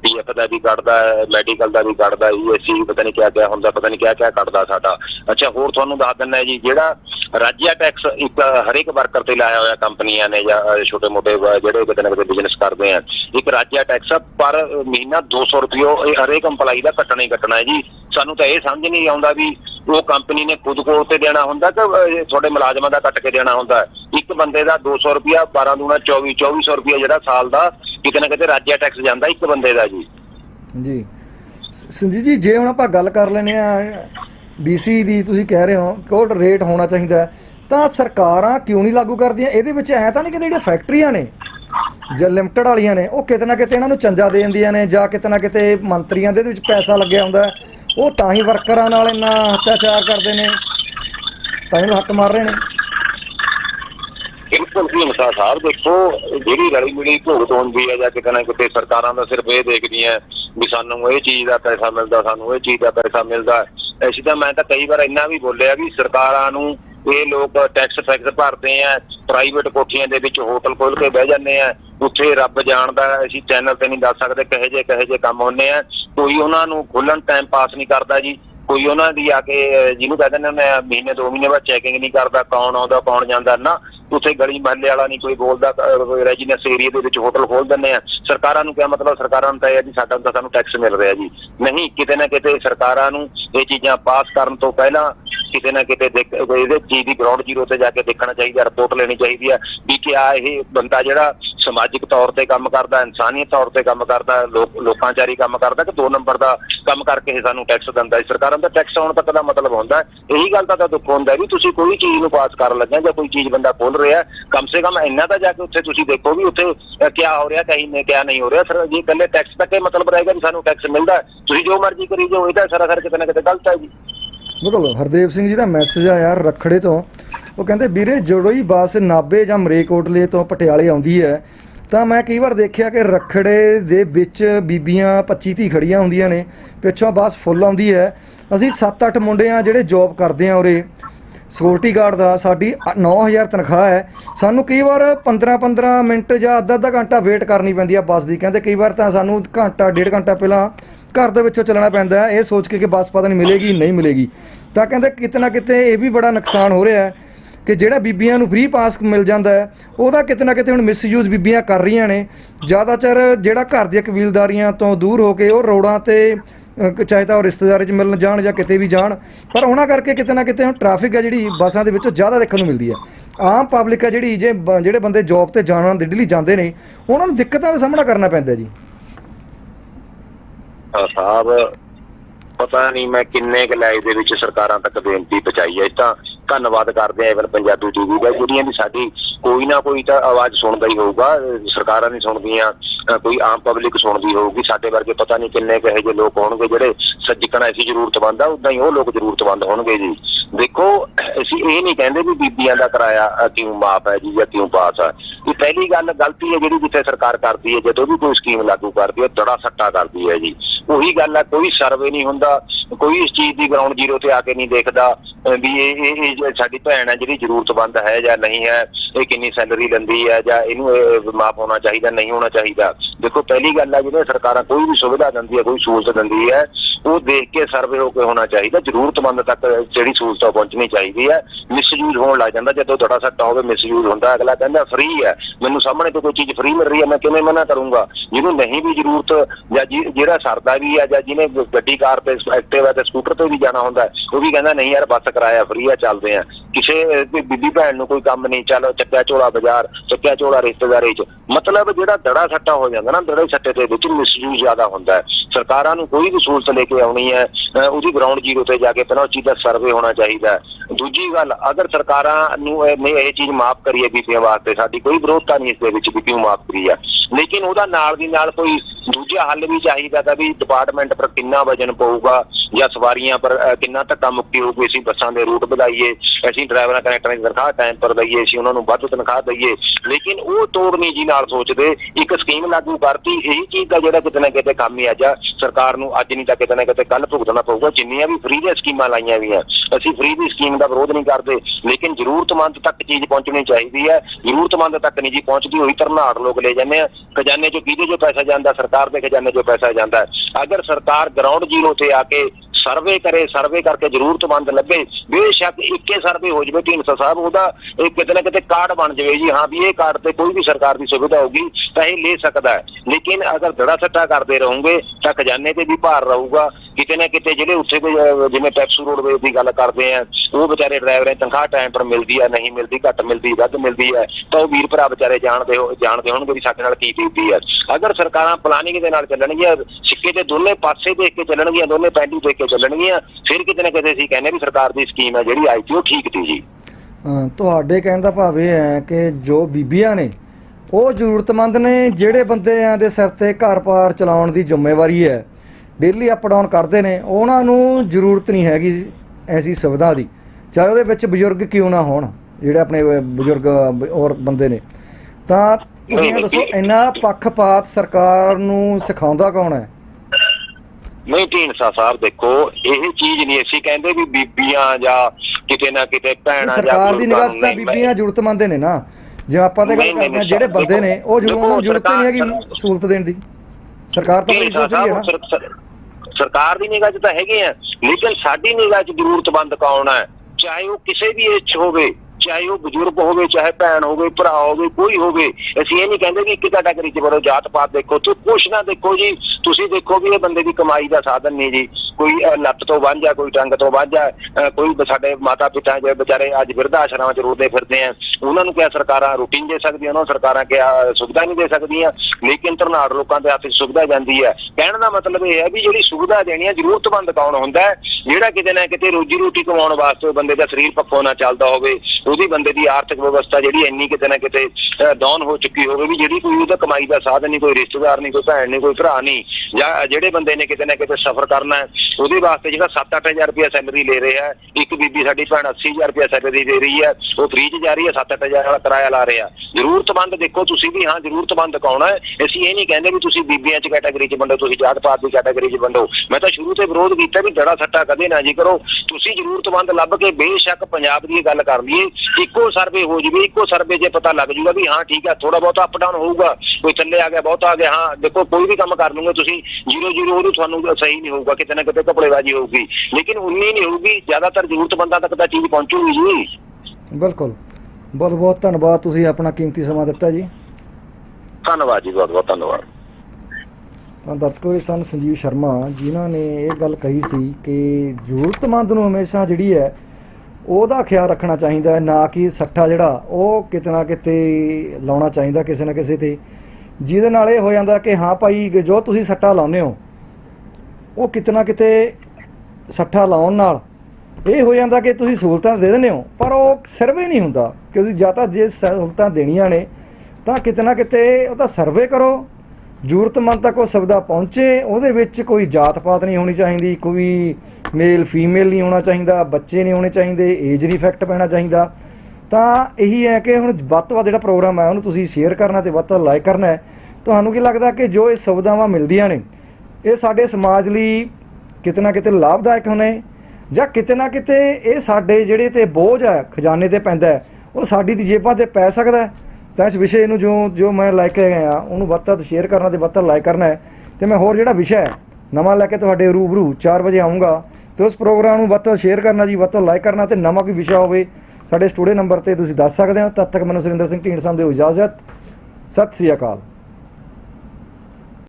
ਪੀਐਫ ਦਾ ਵੀ ਕੱਢਦਾ ਮੈਡੀਕਲ ਦਾ ਵੀ ਕੱਢਦਾ ਈਐਸਸੀ ਪਤਾ ਨਹੀਂ ਕਿਆ ਕਿਆ ਹੁੰਦਾ ਪਤਾ ਨਹੀਂ ਕਿਆ ਕਿਆ ਕੱਢਦਾ ਸਾਡਾ। ਅੱਛਾ ਹੋਰ ਤੁਹਾਨੂੰ ਦੱਸ ਦਿੰਦਾ ਜੀ ਜਿਹੜਾ ਰਾਜਿਆ ਟੈਕਸ ਇੱਕ ਹਰੇਕ ਵਰਕਰ ਤੇ ਲਾਇਆ ਹੋਇਆ ਕੰਪਨੀਆਂ ਨੇ ਜਾਂ ਛੋਟੇ ਮੋਟੇ ਜਿਹੜੇ ਕਿਤੇ ਨਾ ਕਿਤੇ ਬਿਜ਼ਨਸ ਕਰਦੇ ਆ। ਇੱਕ ਰਾਜਿਆ ਟੈਕਸ ਆ, ਪਰ ਮਹੀਨਾ 200 ਰੁਪਏ ਇਹ ਹਰੇਕ EMPLOYE ਦਾ ਕੱਟਣਾ ਹੀ ਕੱਟਣਾ ਹੈ ਜੀ। ਸਾਨੂੰ ਤਾਂ ਇਹ ਸਮਝ ਨਹੀਂ ਆਉਂਦਾ ਵੀ ਉਹ ਕੰਪਨੀ ਨੇ ਖੁਦ ਕੋਲ ਤੇ ਦੇਣਾ ਹੁੰਦਾ ਕਿ ਤੁਹਾਡੇ ਮੁਲਾਜ਼ਮਾਂ ਦਾ ਕੱਟ ਕੇ ਦੇਣਾ ਹੁੰਦਾ। ਇੱਕ ਬੰਦੇ ਦਾ 200 ਰੁਪਿਆ 12 ਦੂਣਾ 24 2400 ਰੁਪਿਆ ਜਿਹੜਾ ਸਾਲ ਦਾ ਕਿਤੇ ਨਾ ਕਿਤੇ ਰਾਜਿਆ ਟੈਕਸ ਜਾਂਦਾ ਇੱਕ ਬੰਦੇ ਦਾ ਜੀ। ਜੀ। ਸੰਜੀਤ ਜੀ ਜੇ ਹੁਣ ਆਪਾਂ ਗੱਲ ਕਰ ਲੈਨੇ ਆ ਡੀਸੀ ਦੀ ਤੁਸੀਂ ਕਹਿ ਰਹੇ ਹੋ ਕਿ ਉਹ ਰੇਟ ਹੋਣਾ ਚਾਹੀਦਾ ਤਾਂ ਸਰਕਾਰਾਂ ਕਿਉਂ ਨਹੀਂ ਲਾਗੂ ਕਰਦੀਆਂ? ਇਹਦੇ ਵਿੱਚ ਐ ਤਾਂ ਨਹੀਂ ਕਿ ਜਿਹੜੀਆਂ ਫੈਕਟਰੀਆਂ ਨੇ ਜਾਂ ਲਿਮਟਿਡ ਵਾਲੀਆਂ ਨੇ ਉਹ ਕਿਤੇ ਨਾ ਕਿਤੇ ਇਹਨਾਂ ਨੂੰ ਚੰਜਾ ਦੇ ਦਿੰਦੀਆਂ ਨੇ ਜਾਂ ਕਿਤੇ ਨਾ ਕਿਤੇ ਮੰਤਰੀਆਂ ਦੇ ਵਿੱਚ ਪੈਸਾ ਲੱਗਿਆ ਹੁੰਦਾ ਹੈ, ਉਹ ਤਾਂ ਹੀ ਵਰਕਰਾਂ ਨਾਲ ਇੰਨਾ ਅਤਿਆਚਾਰ ਕਰਦੇ ਨੇ, ਤਾਂ ਹੀ ਹੱਕ ਮਾਰ ਰਹੇ ਨੇ। ਬਿਲਕੁਲ ਜੀ ਮਸਾ ਸਾਹਿਬ, ਦੇਖੋ, ਜਿਹੜੀ ਰਲੀ ਮਿਲੀ ਭੁਗਤ ਹੁੰਦੀ ਹੈ ਜਾਂ ਕਿਤੇ ਨਾ ਕਿਤੇ ਸਰਕਾਰਾਂ ਦਾ ਸਿਰਫ ਇਹ ਦੇਖਦੀਆਂ ਵੀ ਸਾਨੂੰ ਇਹ ਚੀਜ਼ ਦਾ ਪੈਸਾ ਮਿਲਦਾ, ਸਾਨੂੰ ਇਹ ਚੀਜ਼ ਦਾ ਪੈਸਾ ਮਿਲਦਾ ਐਸੀ ਤਾਂ ਮੈਂ ਤਾਂ ਕਈ ਵਾਰ ਇੰਨਾ ਵੀ ਬੋਲਿਆ ਵੀ ਸਰਕਾਰਾਂ ਨੂੰ ਇਹ ਲੋਕ ਟੈਕਸ ਫੈਕਸ ਭਰਦੇ ਆ ਪ੍ਰਾਈਵੇਟ ਕੋਠੀਆਂ ਦੇ ਵਿੱਚ ਹੋਟਲ ਖੋਲ ਕੇ ਬਹਿ ਜਾਂਦੇ ਆ ਉੱਥੇ ਰੱਬ ਜਾਣਦਾ ਹੈ, ਅਸੀਂ ਚੈਨਲ ਤੇ ਨਹੀਂ ਦੱਸ ਸਕਦੇ ਕਹੇ ਜੇ ਕਹੇ ਜੇ ਕੰਮ ਹੁੰਨੇ ਆ। ਕੋਈ ਉਹਨਾਂ ਨੂੰ ਖੁੱਲਣ ਟਾਈਮ ਪਾਸ ਨਹੀਂ ਕਰਦਾ ਜੀ। ਕੋਈ ਉਹਨਾਂ ਦੀ ਆ ਕੇ ਅਹ, ਜਿਹਨੂੰ ਕਹਿੰਦੇ ਨੇ ਮੈਂ ਮਹੀਨੇ ਦੋ ਮਹੀਨੇ ਬਾਅਦ ਚੈਕਿੰਗ ਨਹੀਂ ਕਰਦਾ ਕੌਣ ਆਉਂਦਾ ਕੌਣ ਜਾਂਦਾ। ਨਾ ਉੱਥੇ ਗਲੀ ਮਹੱਲੇ ਵਾਲਾ ਨਹੀਂ ਕੋਈ ਬੋਲਦਾ ਰੈਜੀਨੈਸ ਏਰੀਆ ਦੇ ਵਿੱਚ ਹੋਟਲ ਖੋਲ ਦਿੰਦੇ ਆ। ਸਰਕਾਰਾਂ ਨੂੰ ਕਿਹਾ ਮਤਲਬ? ਸਰਕਾਰਾਂ ਨੂੰ ਤਾਂ ਇਹ ਹੈ ਜੀ ਸਾਡਾ ਤਾਂ ਸਾਨੂੰ ਟੈਕਸ ਮਿਲ ਰਿਹਾ ਜੀ। ਨਹੀਂ ਕਿਤੇ ਨਾ ਕਿਤੇ ਸਰਕਾਰਾਂ ਨੂੰ ਇਹ ਚੀਜ਼ਾਂ ਪਾਸ ਕਰਨ ਤੋਂ ਪਹਿਲਾਂ ਕਿਤੇ ਨਾ ਕਿਤੇ ਦੇਖ- ਇਹਦੇ ਚੀਜ਼ ਦੀ ਗਰਾਊਂਡ ਜ਼ੀਰੋ ਤੇ ਜਾ ਕੇ ਦੇਖਣਾ ਚਾਹੀਦਾ ਰਿਪੋਰਟ ਲੈਣੀ ਚਾਹੀਦੀ ਹੈ ਵੀ ਕਿਆ ਇਹ ਬੰਦਾ ਜਿਹੜਾ ਸਮਾਜਿਕ ਤੌਰ ਤੇ ਕੰਮ ਕਰਦਾ ਇਨਸਾਨੀਅਤ ਤੌਰ ਤੇ ਕੰਮ ਕਰਦਾ ਲੋਕ ਲੋਕਾਂਚਾਰੀ ਕੰਮ ਕਰਦਾ ਕਿ ਦੋ ਨੰਬਰ ਦਾ ਕੰਮ ਕਰਕੇ ਇਹ ਸਾਨੂੰ ਟੈਕਸ ਦਿੰਦਾ ਸਰਕਾਰਾਂ ਦਾ ਟੈਕਸ ਆਉਣ ਤੱਕ ਦਾ ਮਤਲਬ ਹੁੰਦਾ ਇਹੀ ਗੱਲ ਤਾਂ ਦੁੱਖ ਹੁੰਦਾ ਵੀ ਤੁਸੀਂ ਕੋਈ ਚੀਜ਼ ਨੂੰ ਪਾਸ ਕਰਨ ਲੱਗੇ ਜਾਂ ਕੋਈ ਚੀਜ਼ ਬੰਦਾ ਖੋਲ ਰਿਹਾ ਕਮ ਸੇ ਕਮ ਇੰਨਾ ਤਾਂ ਜਾ ਕੇ ਉੱਥੇ ਤੁਸੀਂ ਦੇਖੋ ਵੀ ਉੱਥੇ ਅ, ਕਿਆ ਹੋ ਰਿਹਾ ਕਹੀਂ ਨੇ ਕਿਆ ਨਹੀਂ ਹੋ ਰਿਹਾ। ਫਿਰ ਜੇ ਇਕੱਲੇ ਟੈਕਸ ਤੱਕ ਇਹ ਮਤਲਬ ਰਹੇਗਾ ਵੀ ਸਾਨੂੰ ਟੈਕਸ ਮਿਲਦਾ ਤੁਸੀਂ ਜੋ ਮਰਜ਼ੀ ਕਰੀ ਜਾਓ ਇਹ ਤਾਂ ਸਰਾਸਰ ਕਿਤੇ ਨਾ ਕਿਤੇ ਗਲਤ ਹੈ ਜੀ। ਬਿਲਕੁਲ ਹਰਦੇਵ ਸਿੰਘ ਜੀ ਦਾ ਮੈਸੇਜ ਆ ਯਾਰ ਰਖੜੇ ਤੋਂ। ਉਹ ਕਹਿੰਦੇ, ਵੀਰੇ, ਜਦੋਂ ਹੀ ਬੱਸ ਨਾਬੇ ਜਾਂ ਮਰੇਕੋਟਲੇ ਤੋਂ ਪਟਿਆਲੇ ਆਉਂਦੀ ਹੈ, ਤਾਂ ਮੈਂ ਕਈ ਵਾਰ ਦੇਖਿਆ ਕਿ ਰਖੜੇ ਦੇ ਵਿੱਚ ਬੀਬੀਆਂ 25 30 ਖੜੀਆਂ ਹੁੰਦੀਆਂ ਨੇ, ਪਿੱਛੋਂ ਬੱਸ ਫੁੱਲ ਆਉਂਦੀ ਹੈ। ਅਸੀਂ 7-8 ਮੁੰਡੇ ਆ ਜਿਹੜੇ ਜੌਬ ਕਰਦੇ ਆ ਉਰੇ। ਸਿਕਿਉਰਿਟੀ ਗਾਰਡ ਦਾ ਸਾਡੀ 9000 ਤਨਖਾਹ ਹੈ। ਸਾਨੂੰ ਕਈ ਵਾਰ 15-15 ਮਿੰਟ ਜਾਂ ਅੱਧਾ-ਅੱਧਾ ਘੰਟਾ ਵੇਟ ਕਰਨੀ ਪੈਂਦੀ ਆ ਬੱਸ ਦੀ। ਕਹਿੰਦੇ ਕਈ ਵਾਰ ਤਾਂ ਸਾਨੂੰ ਘੰਟਾ, ਡੇਢ ਘੰਟਾ ਪਹਿਲਾਂ ਘਰ ਦੇ ਵਿੱਚੋਂ ਚੱਲਣਾ ਪੈਂਦਾ ਹੈ, ਇਹ ਸੋਚ ਕੇ ਕਿ ਬੱਸ ਪਤਾ ਨਹੀਂ ਮਿਲੇਗੀ ਨਹੀਂ ਮਿਲੇਗੀ। ਤਾਂ ਕਹਿੰਦੇ ਕਿਤੇ ਨਾ ਕਿਤੇ ਇਹ ਵੀ ਬੜਾ ਨੁਕਸਾਨ ਹੋ ਰਿਹਾ ਹੈ ਕਿ ਜਿਹੜਾ ਬੀਬੀਆਂ ਨੂੰ ਫ੍ਰੀ ਪਾਸ ਮਿਲ ਜਾਂਦਾ ਹੈ, ਉਹਦਾ ਕਿਤੇ ਨਾ ਕਿਤੇ ਹੁਣ ਮਿਸਯੂਜ਼ ਬੀਬੀਆਂ ਕਰ ਰਹੀਆਂ ਨੇ। ਜ਼ਿਆਦਾਤਰ ਜਿਹੜਾ ਘਰ ਦੀਆਂ ਕਬੀਲਦਾਰੀਆਂ ਤੋਂ ਦੂਰ ਹੋ ਕੇ ਉਹ ਰੋਡਾਂ ਤੇ ਚਾਹੇ ਤਾਂ ਉਹ ਰਿਸ਼ਤੇਦਾਰਾਂ 'ਚ ਮਿਲਣ ਜਾਣ ਜਾਂ ਕਿਤੇ ਵੀ ਜਾਣ, ਪਰ ਉਹਨਾਂ ਕਰਕੇ ਕਿਤੇ ਨਾ ਕਿਤੇ ਹੁਣ ਟ੍ਰੈਫਿਕ ਹੈ ਜਿਹੜੀ ਬੱਸਾਂ ਦੇ ਵਿੱਚੋਂ ਜ਼ਿਆਦਾ ਦੇਖਣ ਨੂੰ ਮਿਲਦੀ ਹੈ। ਆਮ ਪਬਲਿਕ ਹੈ ਜਿਹੜੀ ਜੇ ਬ- ਜਿਹੜੇ ਬੰਦੇ ਜੌਬ ਤੇ ਜਾਣ ਦਿੱਲੀ ਜਾਂਦੇ ਨੇ, ਉਹਨਾਂ ਨੂੰ ਦਿੱਕਤਾਂ ਦਾ ਸਾਹਮਣਾ ਕਰਨਾ ਪੈਂਦਾ ਜੀ। ਸਾਹਿਬ, ਪਤਾ ਨਹੀਂ ਮੈਂ ਕਿੰਨੇ ਕੁ ਲਾਈਵ ਦੇ ਵਿੱਚ ਸਰਕਾਰਾਂ ਤੱਕ ਬੇਨਤੀ ਪਹੁੰਚਾਈ ਹੈ। ਇਸ ਤਾਂ ਧੰਨਵਾਦ ਕਰਦੇ ਆ ਇਵਨ ਪੰਜਾਬੀ ਟੀਵੀ ਦਾ, ਜਿਹੜੀਆਂ ਵੀ ਸਾਡੀ ਕੋਈ ਨਾ ਕੋਈ ਤਾਂ ਆਵਾਜ਼ ਸੁਣਦਾ ਹੀ ਹੋਊਗਾ। ਸਰਕਾਰਾਂ ਨਹੀਂ ਸੁਣਦੀਆਂ ਕੋਈ ਆਮ ਪਬਲਿਕ ਸੁਣਦੀ ਹੋਊਗੀ। ਸਾਡੇ ਵਰਗੇ ਪਤਾ ਨਹੀਂ ਕਿੰਨੇ ਕੁ ਇਹੋ ਜਿਹੇ ਲੋਕ ਹੋਣਗੇ ਜਿਹੜੇ ਸੱਜਕਣਾ ਐਸੀ ਜ਼ਰੂਰਤਮੰਦ ਆ ਉਦਾਂ ਹੀ ਉਹ ਲੋਕ ਜ਼ਰੂਰਤਮੰਦ ਹੋਣਗੇ ਜੀ। ਦੇਖੋ, ਅਸੀਂ ਇਹ ਨਹੀਂ ਕਹਿੰਦੇ ਵੀ ਬੀਬੀਆਂ ਦਾ ਕਿਰਾਇਆ ਕਿਉਂ ਮਾਫ ਹੈ ਜੀ ਜਾਂ ਕਿਉਂ ਪਾਸ ਹੈ ਇਹ ਪਹਿਲੀ ਗੱਲ ਗਲਤੀ ਹੈ ਜਿਹੜੀ ਜਿੱਥੇ ਸਰਕਾਰ ਕਰਦੀ ਹੈ, ਜਦੋਂ ਵੀ ਕੋਈ ਸਕੀਮ ਲਾਗੂ ਕਰਦੀ ਹੈ ਦੜਾ ਸੱਟਾ ਕਰਦੀ ਹੈ ਜੀ। ਉਹੀ ਗੱਲ ਹੈ, ਕੋਈ ਸਰਵੇ ਨਹੀਂ ਹੁੰਦਾ, ਕੋਈ ਇਸ ਚੀਜ਼ ਦੀ ਗਰਾਊਂਡ ਜ਼ੀਰੋ ਤੇ ਆ ਕੇ ਨਹੀਂ ਦੇਖਦਾ ਵੀ ਇਹ ਇਹ ਸਾਡੀ ਭੈਣ ਹੈ ਜਿਹੜੀ ਜ਼ਰੂਰਤਮੰਦ ਹੈ ਜਾਂ ਨਹੀਂ ਹੈ, ਇਹ ਕਿੰਨੀ ਸੈਲਰੀ ਲੈਂਦੀ ਹੈ ਜਾਂ ਇਹਨੂੰ ਮਾਫ ਹੋਣਾ ਚਾਹੀਦਾ, ਨਹੀਂ ਹੋਣਾ ਚਾਹੀਦਾ। ਦੇਖੋ, ਪਹਿਲੀ ਗੱਲ ਹੈ ਜਿਹੜੇ ਸਰਕਾਰਾਂ ਕੋਈ ਵੀ ਸੁਵਿਧਾ ਦਿੰਦੀ ਹੈ, ਕੋਈ ਸਹੂਲਤ ਦਿੰਦੀ ਹੈ, ਉਹ ਦੇਖ ਕੇ ਸਰਵੇ ਹੋ ਕੇ ਹੋਣਾ ਚਾਹੀਦਾ। ਜ਼ਰੂਰਤਮੰਦ ਤੱਕ ਜਿਹੜੀ ਸਹੂਲਤ ਪਹੁੰਚਣੀ ਚਾਹੀਦੀ ਹੈ ਮਿਸਯੂਜ਼ ਹੋਣ ਲੱਗ ਜਾਂਦਾ, ਜਦੋਂ ਤੁਹਾਡਾ ਸੱਟਾ ਹੋਵੇ ਮਿਸਯੂਜ਼ ਹੁੰਦਾ, ਅਗਲਾ ਕਹਿੰਦਾ ਫ੍ਰੀ ਹੈ। ਮੈਨੂੰ ਸਾਹਮਣੇ ਤੋਂ ਕੋਈ ਚੀਜ਼ ਫ੍ਰੀ ਮਿਲ ਰਹੀ ਹੈ, ਮੈਂ ਕਿਵੇਂ ਮਨਾ ਕਰੂੰਗਾ? ਜਿਹਨੂੰ ਨਹੀਂ ਵੀ ਜ਼ਰੂਰਤ, ਜਾਂ ਜਿ- ਜਿਹੜਾ ਸਰਦਾ ਵੀ ਹੈ, ਜਾਂ ਜਿਹਨੇ ਗੱਡੀ, ਕਾਰ ਤੇ ਐਕਟਿਵਾ ਤੇ ਸਕੂਟਰ ਤੇ ਵੀ ਜਾਣਾ ਹੁੰਦਾ ਉਹ ਵੀ ਕਹਿੰਦਾ, ਨਹੀਂ ਯਾਰ, ਬੱਸ ਕਿਰਾਇਆ ਫ੍ਰੀ ਹੈ, ਚੱਲਦੇ ਆ ਕਿਸੇ ਅਹ, ਬੀਬੀ ਭੈਣ ਨੂੰ ਕੋਈ ਕੰਮ ਨਹੀਂ ਚੱਲ ਚੱਕਿਆ ਝੋਲਾ ਬਾਜ਼ਾਰ ਚੱਕਿਆ ਝੋਲਾ ਰਿਸ਼ਤੇਦਾਰੀ ਚ। ਮਤਲਬ ਜਿਹੜਾ ਦੜਾ ਸੱਟਾ ਹੋ ਜਾਂਦਾ ਨਾ ਦੜੇ ਸੱਟੇ ਦੇ ਵਿੱਚ ਮਿਸਯੂਜ਼ ਜ਼ਿਆਦਾ ਹੁੰਦਾ ਹੈ। ਸਰਕਾਰਾਂ ਨੂੰ ਕੋਈ ਵੀ ਸਹੂਲਤ ਲੈ ਕੇ ਆਉਣੀ ਹੈ ਉਹਦੀ ਗਰਾਊਂਡ ਜ਼ੀਰੋ ਤੇ ਜਾ ਕੇ ਪਹਿਲਾਂ ਉਹ ਚੀਜ਼ ਦਾ ਸਰਵੇ ਹੋਣਾ ਚਾਹੀਦਾ ਹੈ। ਦੂਜੀ ਗੱਲ ਅਗਰ ਸਰਕਾਰਾਂ ਨੂੰ ਇਹ ਚੀਜ਼ ਮਾਫ ਕਰੀਏ ਬੀਬੀਆਂ ਵਾਸਤੇ ਸਾਡੀ ਕੋਈ ਵਿਰੋਧਤਾ ਨਹੀਂ ਇਸ ਦੇ ਵਿੱਚ ਬੀਬੀ ਨੂੰ ਮਾਫ ਕਰੀ ਆ ਲੇਕਿਨ ਉਹਦਾ ਨਾਲ ਦੀ ਨਾਲ ਕੋਈ ਦੂਜਾ ਹੱਲ ਵੀ ਚਾਹੀਦਾ ਤਾਂ ਵੀ ਡਿਪਾਰਟਮੈਂਟ ਪਰ ਕਿੰਨਾ ਵਜਨ ਪਊਗਾ ਜਾਂ ਸਵਾਰੀਆਂ ਪਰ ਕਿੰਨਾ ਧੱਕਾ ਮੁੱਕੀ ਹੋਊਗੀ, ਅਸੀਂ ਬੱਸਾਂ ਦੇ ਰੂਟ ਵਧਾਈਏ ਅਸੀਂ ਡਰਾਈਵਰਾਂ ਕਨੈਕਟਰਾਂ ਦੀ ਤਨਖਾਹ ਟਾਈਮ ਪਰ ਦਈਏ, ਅਸੀਂ ਉਹਨਾਂ ਨੂੰ ਵੱਧ ਤਨਖਾਹ ਦਈਏ। ਲੇਕਿਨ ਉਹ ਤੋੜਨੀ ਜੀ ਨਾਲ ਸੋਚਦੇ, ਇੱਕ ਸਕੀਮ ਲਾਗੂ ਕਰਤੀ, ਇਹੀ ਚੀਜ਼ ਦਾ ਜਿਹੜਾ ਕਿਤੇ ਨਾ ਕਿਤੇ ਕੰਮ ਹੀ ਅੱਜ ਆ ਸਰਕਾਰ ਨੂੰ ਅੱਜ ਨਹੀਂ ਤਾਂ ਕਿਤੇ ਨਾ ਕਿਤੇ ਕੱਲ ਭੁਗਤਣਾ ਪਊਗਾ, ਜਿੰਨੀਆਂ ਵੀ ਫ੍ਰੀ ਦੀਆਂ ਸਕੀਮਾਂ ਲਾਈਆਂ ਵੀ ਆ ਅਸੀਂ ਫ੍ਰੀ ਦੀ ਸਕੀਮ ਦਾ ਵਿਰੋਧ ਨਹੀਂ ਕਰਦੇ, ਲੇਕਿਨ ਜ਼ਰੂਰਤਮੰਦ ਤੱਕ ਚੀਜ਼ ਪਹੁੰਚਣੀ ਚਾਹੀਦੀ ਹੈ। ਜ਼ਰੂਰਤਮੰਦ ਤੱਕ ਨਹੀਂ ਜੀ ਪਹੁੰਚਦੀ, ਉਹੀ ਧਰਨਾੜ ਲੋਕ ਲੈ ਜਾਂਦੇ ਆ। ਖਜ਼ਾਨੇ ਚੋਂ ਕਿਹਦੇ ਚੋਂ ਪੈਸਾ ਜਾਂਦਾ ਸਰਕਾਰ ਦੇ ਖਜ਼ਾਨੇ ਚੋਂ ਪੈਸਾ ਜਾਂਦਾ ਹੈ। ਅਗਰ ਸਰਕਾਰ ਗਰਾਊਂਡ ਜ਼ੀਰੋ ਤੇ ਆ ਕੇ ਸਰਵੇ ਕਰੇ, ਸਰਵੇ ਕਰਕੇ ਜ਼ਰੂਰਤਮੰਦ ਲੱਭੇ। ਬੇਸ਼ੱਕ ਇੱਕੇ ਸਰਵੇ ਹੋ ਜਵੇ ਢੀਂਡਸਾ ਸਾਹਿਬ, ਉਹਦਾ ਇਹ ਕਿਤੇ ਨਾ ਕਿਤੇ ਕਾਰਡ ਬਣ ਜਵੇ ਜੀ। ਹਾਂ ਵੀ ਇਹ ਕਾਰਡ ਤੇ ਕੋਈ ਵੀ ਸਰਕਾਰ ਦੀ ਸੁਵਿਧਾ ਹੋਊਗੀ, ਤਾਂ ਇਹ ਲੈ ਸਕਦਾ ਹੈ। ਲੇਕਿਨ ਅਗਰ ਧੜਾ ਸੱਟਾ ਕਰਦੇ ਰਹੋਗੇ, ਤਾਂ ਖਜ਼ਾਨੇ ਤੇ ਵੀ ਭਾਰ ਰਹੂਗਾ। ਕਿਤੇ ਨਾ ਕਿਤੇ ਜਿਹੜੇ ਉੱਥੇ ਦੇ ਜਿਵੇਂ ਟੈਕਸੀ ਰੋਡਵੇਜ਼ ਦੀ ਗੱਲ ਕਰਦੇ ਆ, ਉਹ ਵਿਚਾਰੇ ਡਰਾਈਵਰਾਂ ਦੀ ਤਨਖਾਹ ਟਾਈਮ ਪਰ ਮਿਲਦੀ ਆ, ਨਹੀਂ ਮਿਲਦੀ, ਘੱਟ ਮਿਲਦੀ, ਵੱਧ ਮਿਲਦੀ ਹੈ ਤਾਂ ਉਹ ਵੀਰ ਭਰਾ ਵਿਚਾਰੇ ਜਾਣਦੇ ਹੋ, ਜਾਣਦੇ ਹੋਣਗੇ ਵੀ ਸਾਡੇ ਨਾਲ ਕੀ ਬੀਤਦੀ ਹੈ ਅਗਰ ਸਰਕਾਰਾਂ ਪਲਾਨਿੰਗ ਦੇ ਨਾਲ ਚੱਲਣਗੀਆਂ ਸਿੱਕੇ ਦੇ ਦੋਨੇ ਪਾਸੇ ਦੇਖ ਕੇ ਚੱਲਣਗੀਆਂ ਦੋਨੇ ਪਹਿਲੂ ਦੇਖ ਕੇ ਚੱਲਣਗੀਆਂ ਫਿਰ ਕਿਤੇ ਨਾ ਕਿਤੇ ਅਸੀਂ ਕਹਿੰਦੇ ਵੀ ਸਰਕਾਰ ਦੀ ਸਕੀਮ ਹੈ ਜਿਹੜੀ ਆਈ ਸੀ ਉਹ ਠੀਕ ਸੀ ਜੀ। ਤੁਹਾਡੇ ਕਹਿਣ ਦਾ ਭਾਵ ਇਹ ਹੈ ਕਿ ਜੋ ਬੀਬੀਆਂ ਨੇ ਉਹ ਜ਼ਰੂਰਤਮੰਦ ਨੇ ਜਿਹੜੇ ਬੰਦਿਆਂ ਦੇ ਸਿਰ ਤੇ ਘਰ-ਬਾਰ ਚਲਾਉਣ ਦੀ ਜ਼ਿੰਮੇਵਾਰੀ ਹੈ ਡੇਲੀ ਅਪ ਡਾਊਨ ਕਰਦੇ ਨੇ ਉਹਨਾਂ ਨੂੰ ਜ਼ਰੂਰਤ ਨਹੀਂ ਹੈਗੀ ਐਸੀ ਸੁਵਿਧਾ ਦੀ। ਚਾਹੇ ਉਹਦੇ ਵਿੱਚ ਬਜ਼ੁਰਗ ਕਿਉਂ ਨਾ ਹੋਣ ਜਿਹੜੇ ਆਪਣੇ ਬਜ਼ੁਰਗ ਔਰ ਬੰਦੇ ਨੇ। ਤਾਂ ਤੁਸੀਂ ਦੱਸੋ ਇੰਨਾ ਪੱਖਪਾਤ ਸਰਕਾਰ ਨੂੰ ਸਿਖਾਉਂਦਾ ਕੌਣ ਹੈ? ਨਹੀਂ ਢੀਂਡਸਾ ਸਾਹਿਬ ਦੇਖੋ ਇਹ ਚੀਜ਼ ਨਹੀਂ ਅਸੀਂ ਕਹਿੰਦੇ ਵੀ ਬੀਬੀਆਂ ਜਾਂ ਕਿਤੇ ਨਾ ਕਿਤੇ ਭੈਣਾਂ ਜਾਂ ਸਰਕਾਰ ਦੀ ਨਿਗਾਹ 'ਚ ਤਾਂ ਬੀਬੀਆਂ ਜ਼ਰੂਰਤਮੰਦ ਨੇ ਨਾ। ਜੇ ਆਪਾਂ ਤੇ ਗੱਲ ਕਰਦੇ ਹਾਂ ਜਿਹੜੇ ਬੰਦੇ ਨੇ ਉਹ ਜ਼ਰੂਰ ਉਹਨਾਂ ਨੂੰ ਜ਼ਰੂਰਤ ਨਹੀਂ ਹੈਗੀ ਸਹੂਲਤ ਦੇਣ ਦੀ। ਸਰਕਾਰ ਤਾਂ ਢੀਂਡਸਾ ਸੋਚ ਰਹੀ ਹੈ ਨਾ। ਸਰ- ਸਰ- ਸਰਕਾਰ ਦੀ ਨਿਗਾਹ 'ਚ ਤਾਂ ਹੈਗੇ ਆ ਲੇਕਿਨ ਸਾਡੀ ਨਿਗਾਹ 'ਚ ਜ਼ਰੂਰਤਮੰਦ ਕੌਣ ਹੈ? ਚਾਹੇ ਉਹ ਕਿਸੇ ਵੀ ਏਜ 'ਚ ਹੋਵੇ ਚਾਹੇ ਉਹ ਬਜ਼ੁਰਗ ਹੋਵੇ ਚਾਹੇ ਭੈਣ ਹੋਵੇ ਭਰਾ ਹੋਵੇ ਕੋਈ ਹੋਵੇ ਅਸੀਂ ਇਹ ਨਹੀਂ ਕਹਿੰਦੇ ਕਿ ਇੱਕ ਕੈਟਾਗਰੀ 'ਚ ਬੜੋ ਜਾਤ ਪਾਤ ਦੇਖੋ ਤੂੰ ਕੁਛ ਨਾ ਦੇਖੋ ਜੀ ਤੁਸੀਂ ਦੇਖੋ ਵੀ ਇਹ ਬੰਦੇ ਦੀ ਕਮਾਈ ਦਾ ਸਾਧਨ ਨਹੀਂ ਜੀ। ਕੋਈ ਲੱਤ ਤੋਂ ਵਾਂਝਾ ਕੋਈ ਟੰਗ ਤੋਂ ਵਾਂਝਾ ਅਹ, ਕੋਈ ਸਾਡੇ ਮਾਤਾ ਪਿਤਾ ਜਿਹੜੇ ਵਿਚਾਰੇ ਅੱਜ ਬਿਰਧ ਆਸ਼ਰਮਾਂ 'ਚ ਰੋਦੇ ਫਿਰਦੇ ਆ ਉਹਨਾਂ ਨੂੰ ਕਿਹਾ ਸਰਕਾਰਾਂ ਰੋਟੀ ਨਹੀਂ ਦੇ ਸਕਦੀਆਂ ਉਹਨਾਂ ਨੂੰ ਸਰਕਾਰਾਂ ਕਿਹਾ ਸੁਵਿਧਾ ਨਹੀਂ ਦੇ ਸਕਦੀਆਂ? ਲੇਕਿਨ ਧਰਨਾੜ ਲੋਕਾਂ ਦੇ ਹੱਥ ਸੁਵਿਧਾ ਜਾਂਦੀ ਹੈ। ਕਹਿਣ ਦਾ ਮਤਲਬ ਇਹ ਹੈ ਵੀ ਜਿਹੜੀ ਸੁਵਿਧਾ ਦੇਣੀ ਹੈ ਜ਼ਰੂਰਤਮੰਦ ਕੌਣ ਹੁੰਦਾ ਹੈ? ਜਿਹੜਾ ਕਿਤੇ ਨਾ ਕਿਤੇ ਰੋਜੀ ਰੋਟੀ ਕਮਾਉਣ ਵਾਸਤੇ ਬੰਦੇ ਦਾ ਸਰੀਰ ਪੱਖੋਂ ਨਾ ਚੱਲਦਾ ਹੋਵੇ ਉਹਦੀ ਬੰਦੇ ਦੀ ਆਰਥਿਕ ਵਿਵਸਥਾ ਜਿਹੜੀ ਇੰਨੀ ਕਿਤੇ ਨਾ ਕਿਤੇ ਡਾਊਨ ਹੋ ਚੁੱਕੀ ਹੋਵੇ ਵੀ ਜਿਹੜੀ ਕੋਈ ਉਹਦਾ ਕਮਾਈ ਦਾ ਸਾਧਨ ਨਹੀਂ, ਕੋਈ ਰਿਸ਼ਤੇਦਾਰ ਨਹੀਂ, ਕੋਈ ਭੈਣ ਨਹੀਂ, ਕੋਈ ਭਰਾ ਨਹੀਂ, ਜਾਂ ਜਿਹੜੇ ਬੰਦੇ ਨੇ ਕਿਤੇ ਨਾ ਕਿਤੇ ਸਫ਼ਰ ਕਰਨਾ ਉਹਦੇ ਵਾਸਤੇ ਜਿਹੜਾ 7-8000 ਰੁਪਏ ਸੈਲਰੀ ਲੈ ਰਿਹਾ ਇੱਕ ਬੀਬੀ ਸਾਡੀ ਭੈਣ 80000 ਰੁਪਏ ਸੈਲਰੀ ਦੇ ਰਹੀ ਹੈ, ਉਹ ਫ੍ਰੀ 'ਚ ਜਾ ਰਹੀ ਹੈ 7-8000 ਵਾਲਾ ਕਿਰਾਇਆ ਲਾ ਰਿਹਾ ਜ਼ਰੂਰਤਮੰਦ ਦੇਖੋ ਤੁਸੀਂ ਵੀ, ਹਾਂ, ਜ਼ਰੂਰਤਮੰਦ ਕੌਣ ਹੈ? ਅਸੀਂ ਇਹ ਨਹੀਂ ਕਹਿੰਦੇ ਵੀ ਤੁਸੀਂ ਬੀਬੀਆਂ 'ਚ ਕੈਟਾਗਰੀ 'ਚ ਵੰਡੋ, ਤੁਸੀਂ ਜਾਤ ਪਾਤ ਦੀ ਕੈਟਾਗਰੀ 'ਚ ਵੰਡੋ। ਮੈਂ ਤਾਂ ਸ਼ੁਰੂ ਤੋਂ ਵਿਰੋਧ ਕੀਤਾ ਵੀ ਜੜਾ ਸੱਟਾ ਕਦੇ ਨਾ ਜੀ ਕਰੋ। ਤੁਸੀਂ ਜ਼ਰੂਰਤਮੰਦ ਲੱਭ ਕੇ ਬੇਸ਼ੱਕ ਪੰਜਾਬ ਦੀ ਇਹ ਗੱਲ ਕਰ ਲਈਏ ਇੱਕੋ ਸਰਵੇ ਹੋ ਜਵੇ ਇੱਕੋ ਸਰਵੇ 'ਚ ਪਤਾ ਲੱਗ ਜੂਗਾ ਵੀ ਹਾਂ ਠੀਕ ਹੈ ਥੋੜਾ ਬਹੁਤ ਅਪ ਡਾਊਨ ਹੋਊਗਾ ਕੋਈ ਥੱਲੇ ਆ ਗਿਆ ਬਹੁਤ ਆ ਗਿਆ ਹਾਂ ਦੇਖੋ ਕੋਈ ਵੀ ਕੰਮ ਕਰ ਲੂੰਗੇ ਤੁਸੀਂ 0-0 ਉਹਨੂੰ ਤੁਹਾਨੂੰ ਸਹੀ ਨਹੀਂ ਹੋਊਗਾ ਕਿਤੇ ਨਾ ਕਿਤੇ ਕਪੜੇਬਾਜ਼ੀ ਹੋਊਗੀ ਲੇਕਿਨ ਉਨੀ ਨਹੀਂ ਹੋਊਗੀ ਜ਼ਿਆਦਾਤਰ ਜ਼ਰੂਰਤਮੰਦਾਂ ਤੱਕ ਤਾਂ ਚੀਜ਼ ਪਹੁੰਚੂਗੀ ਜੀ। ਬਿਲਕੁਲ। ਬਹੁਤ ਬਹੁਤ ਧੰਨਵਾਦ ਤੁਸੀਂ ਆਪਣਾ ਕੀਮਤੀ ਸਮਾਂ ਦਿੱਤਾ ਜੀ। ਧੰਨਵਾਦ ਜੀ ਬਹੁਤ ਬਹੁਤ ਧੰਨਵਾਦ। ਤਾਂ ਦਰਸ਼ਕੋ ਇਹ ਸਨ ਸੰਜੀਵ ਸ਼ਰਮਾ ਜਿਨ੍ਹਾਂ ਨੇ ਇਹ ਗੱਲ ਕਹੀ ਸੀ ਕਿ ਜ਼ਰੂਰਤਮੰਦ ਨੂੰ ਹਮੇਸ਼ਾ ਜਿਹੜੀ ਹੈ ਉਹਦਾ ਖਿਆਲ ਰੱਖਣਾ ਚਾਹੀਦਾ ਹੈ, ਨਾ ਕਿ ਸੱਟਾ ਜਿਹੜਾ ਉਹ ਕਿਤੇ ਨਾ ਕਿਤੇ ਲਾਉਣਾ ਚਾਹੀਦਾ ਕਿਸੇ ਨਾ ਕਿਸੇ ਤੇ। ਜਿਹਦੇ ਨਾਲ ਇਹ ਹੋ ਜਾਂਦਾ ਕਿ ਹਾਂ ਭਾਈ ਜੋ ਤੁਸੀਂ ਸੱਟਾ ਲਾਉਂਦੇ ਹੋ, ਉਹ ਕਿਤੇ ਨਾ ਕਿਤੇ ਸੱਠਾ ਲਾਉਣ ਨਾਲ ਇਹ ਹੋ ਜਾਂਦਾ ਕਿ ਤੁਸੀਂ ਸਹੂਲਤਾਂ ਦੇ ਦਿੰਦੇ ਹੋ, ਪਰ ਉਹ ਸਰਵੇ ਨਹੀਂ ਹੁੰਦਾ। ਕਿਉਂਕਿ ਜਾਂ ਤਾਂ ਜੇ ਸਹੂਲਤਾਂ ਦੇਣੀਆਂ ਨੇ, ਤਾਂ ਕਿਤੇ ਨਾ ਕਿਤੇ ਉਹਦਾ ਸਰਵੇ ਕਰੋ। ਜ਼ਰੂਰਤਮੰਦ ਤੱਕ ਉਹ ਸੁਵਿਧਾ ਪਹੁੰਚੇ, ਉਹਦੇ ਵਿੱਚ ਕੋਈ ਜਾਤ ਪਾਤ ਨਹੀਂ ਹੋਣੀ ਚਾਹੀਦੀ, ਕੋਈ ਮੇਲ ਫੀਮੇਲ ਨਹੀਂ ਹੋਣਾ ਚਾਹੀਦਾ, ਬੱਚੇ ਨਹੀਂ ਹੋਣੇ ਚਾਹੀਦੇ ਏਜ ਨਹੀਂ ਇਫੈਕਟ ਪੈਣਾ ਚਾਹੀਦਾ। ਤਾਂ ਇਹੀ ਹੈ ਕਿ ਹੁਣ ਵੱਧ ਤੋਂ ਵੱਧ ਜਿਹੜਾ ਪ੍ਰੋਗਰਾਮ ਹੈ, ਉਹਨੂੰ ਤੁਸੀਂ ਸ਼ੇਅਰ ਕਰਨਾ ਤੇ ਵੱਧ ਤੋਂ ਲਾਈਕ ਕਰਨਾ ਹੈ। ਤੁਹਾਨੂੰ ਕੀ ਲੱਗਦਾ ਕਿ ਜੋ ਇਹ ਸੁਵਿਧਾਵਾਂ ਮਿਲਦੀਆਂ ਨੇ, ਇਹ ਸਾਡੇ ਸਮਾਜ ਲਈ ਕਿਤੇ ਨਾ ਕਿਤੇ ਲਾਭਦਾਇਕ ਹੋਣੇ? ਜਾਂ ਕਿਤੇ ਨਾ ਕਿਤੇ ਇਹ ਸਾਡੇ ਜਿਹੜੇ ਤੇ ਬੋਝ ਹੈ, ਖਜ਼ਾਨੇ ਤੇ ਪੈਂਦਾ ਉਹ ਸਾਡੀ ਦੀ ਜੇਬਾਂ ਤੇ ਪੈ ਸਕਦਾ ਤਾਂ ਇਸ ਵਿਸ਼ੇ ਨੂੰ ਜੋ ਜੋ ਮੈਂ ਲੈ ਕੇ ਆਇਆ, ਉਹਨੂੰ ਵੱਧ ਤੋਂ ਵੱਧ ਸ਼ੇਅਰ ਕਰਨਾ ਤੇ ਵੱਧ ਤੋਂ ਲਾਈਕ ਕਰਨਾ ਹੈ। ਤੇ ਮੈਂ ਹੋਰ ਜਿਹੜਾ ਵਿਸ਼ਾ ਹੈ, ਨਵਾਂ ਲੈ ਕੇ ਤੁਹਾਡੇ ਰੂਬਰੂ 4 ਵਜੇ ਆਉਂਗਾ ਤੇ ਉਸ ਪ੍ਰੋਗਰਾਮ ਨੂੰ ਵੱਧ ਤੋਂ ਸ਼ੇਅਰ ਕਰਨਾ ਜੀ, ਵੱਧ ਤੋਂ ਲਾਈਕ ਕਰਨਾ ਤੇ ਨਵਾਂ ਕੋਈ ਵਿਸ਼ਾ ਹੋਵੇ, ਸਾਡੇ ਸਟੂਡੀਓ ਨੰਬਰ ਤੇ ਤੁਸੀਂ ਦੱਸ ਸਕਦੇ ਹੋ। ਤਦ ਤੱਕ ਮੈਨੂੰ ਸੁਰਿੰਦਰ ਸਿੰਘ ਢੀਂਡਸਾ ਦਿਓ ਇਜਾਜ਼ਤ। ਸਤਿ ਸ੍ਰੀ ਅਕਾਲ।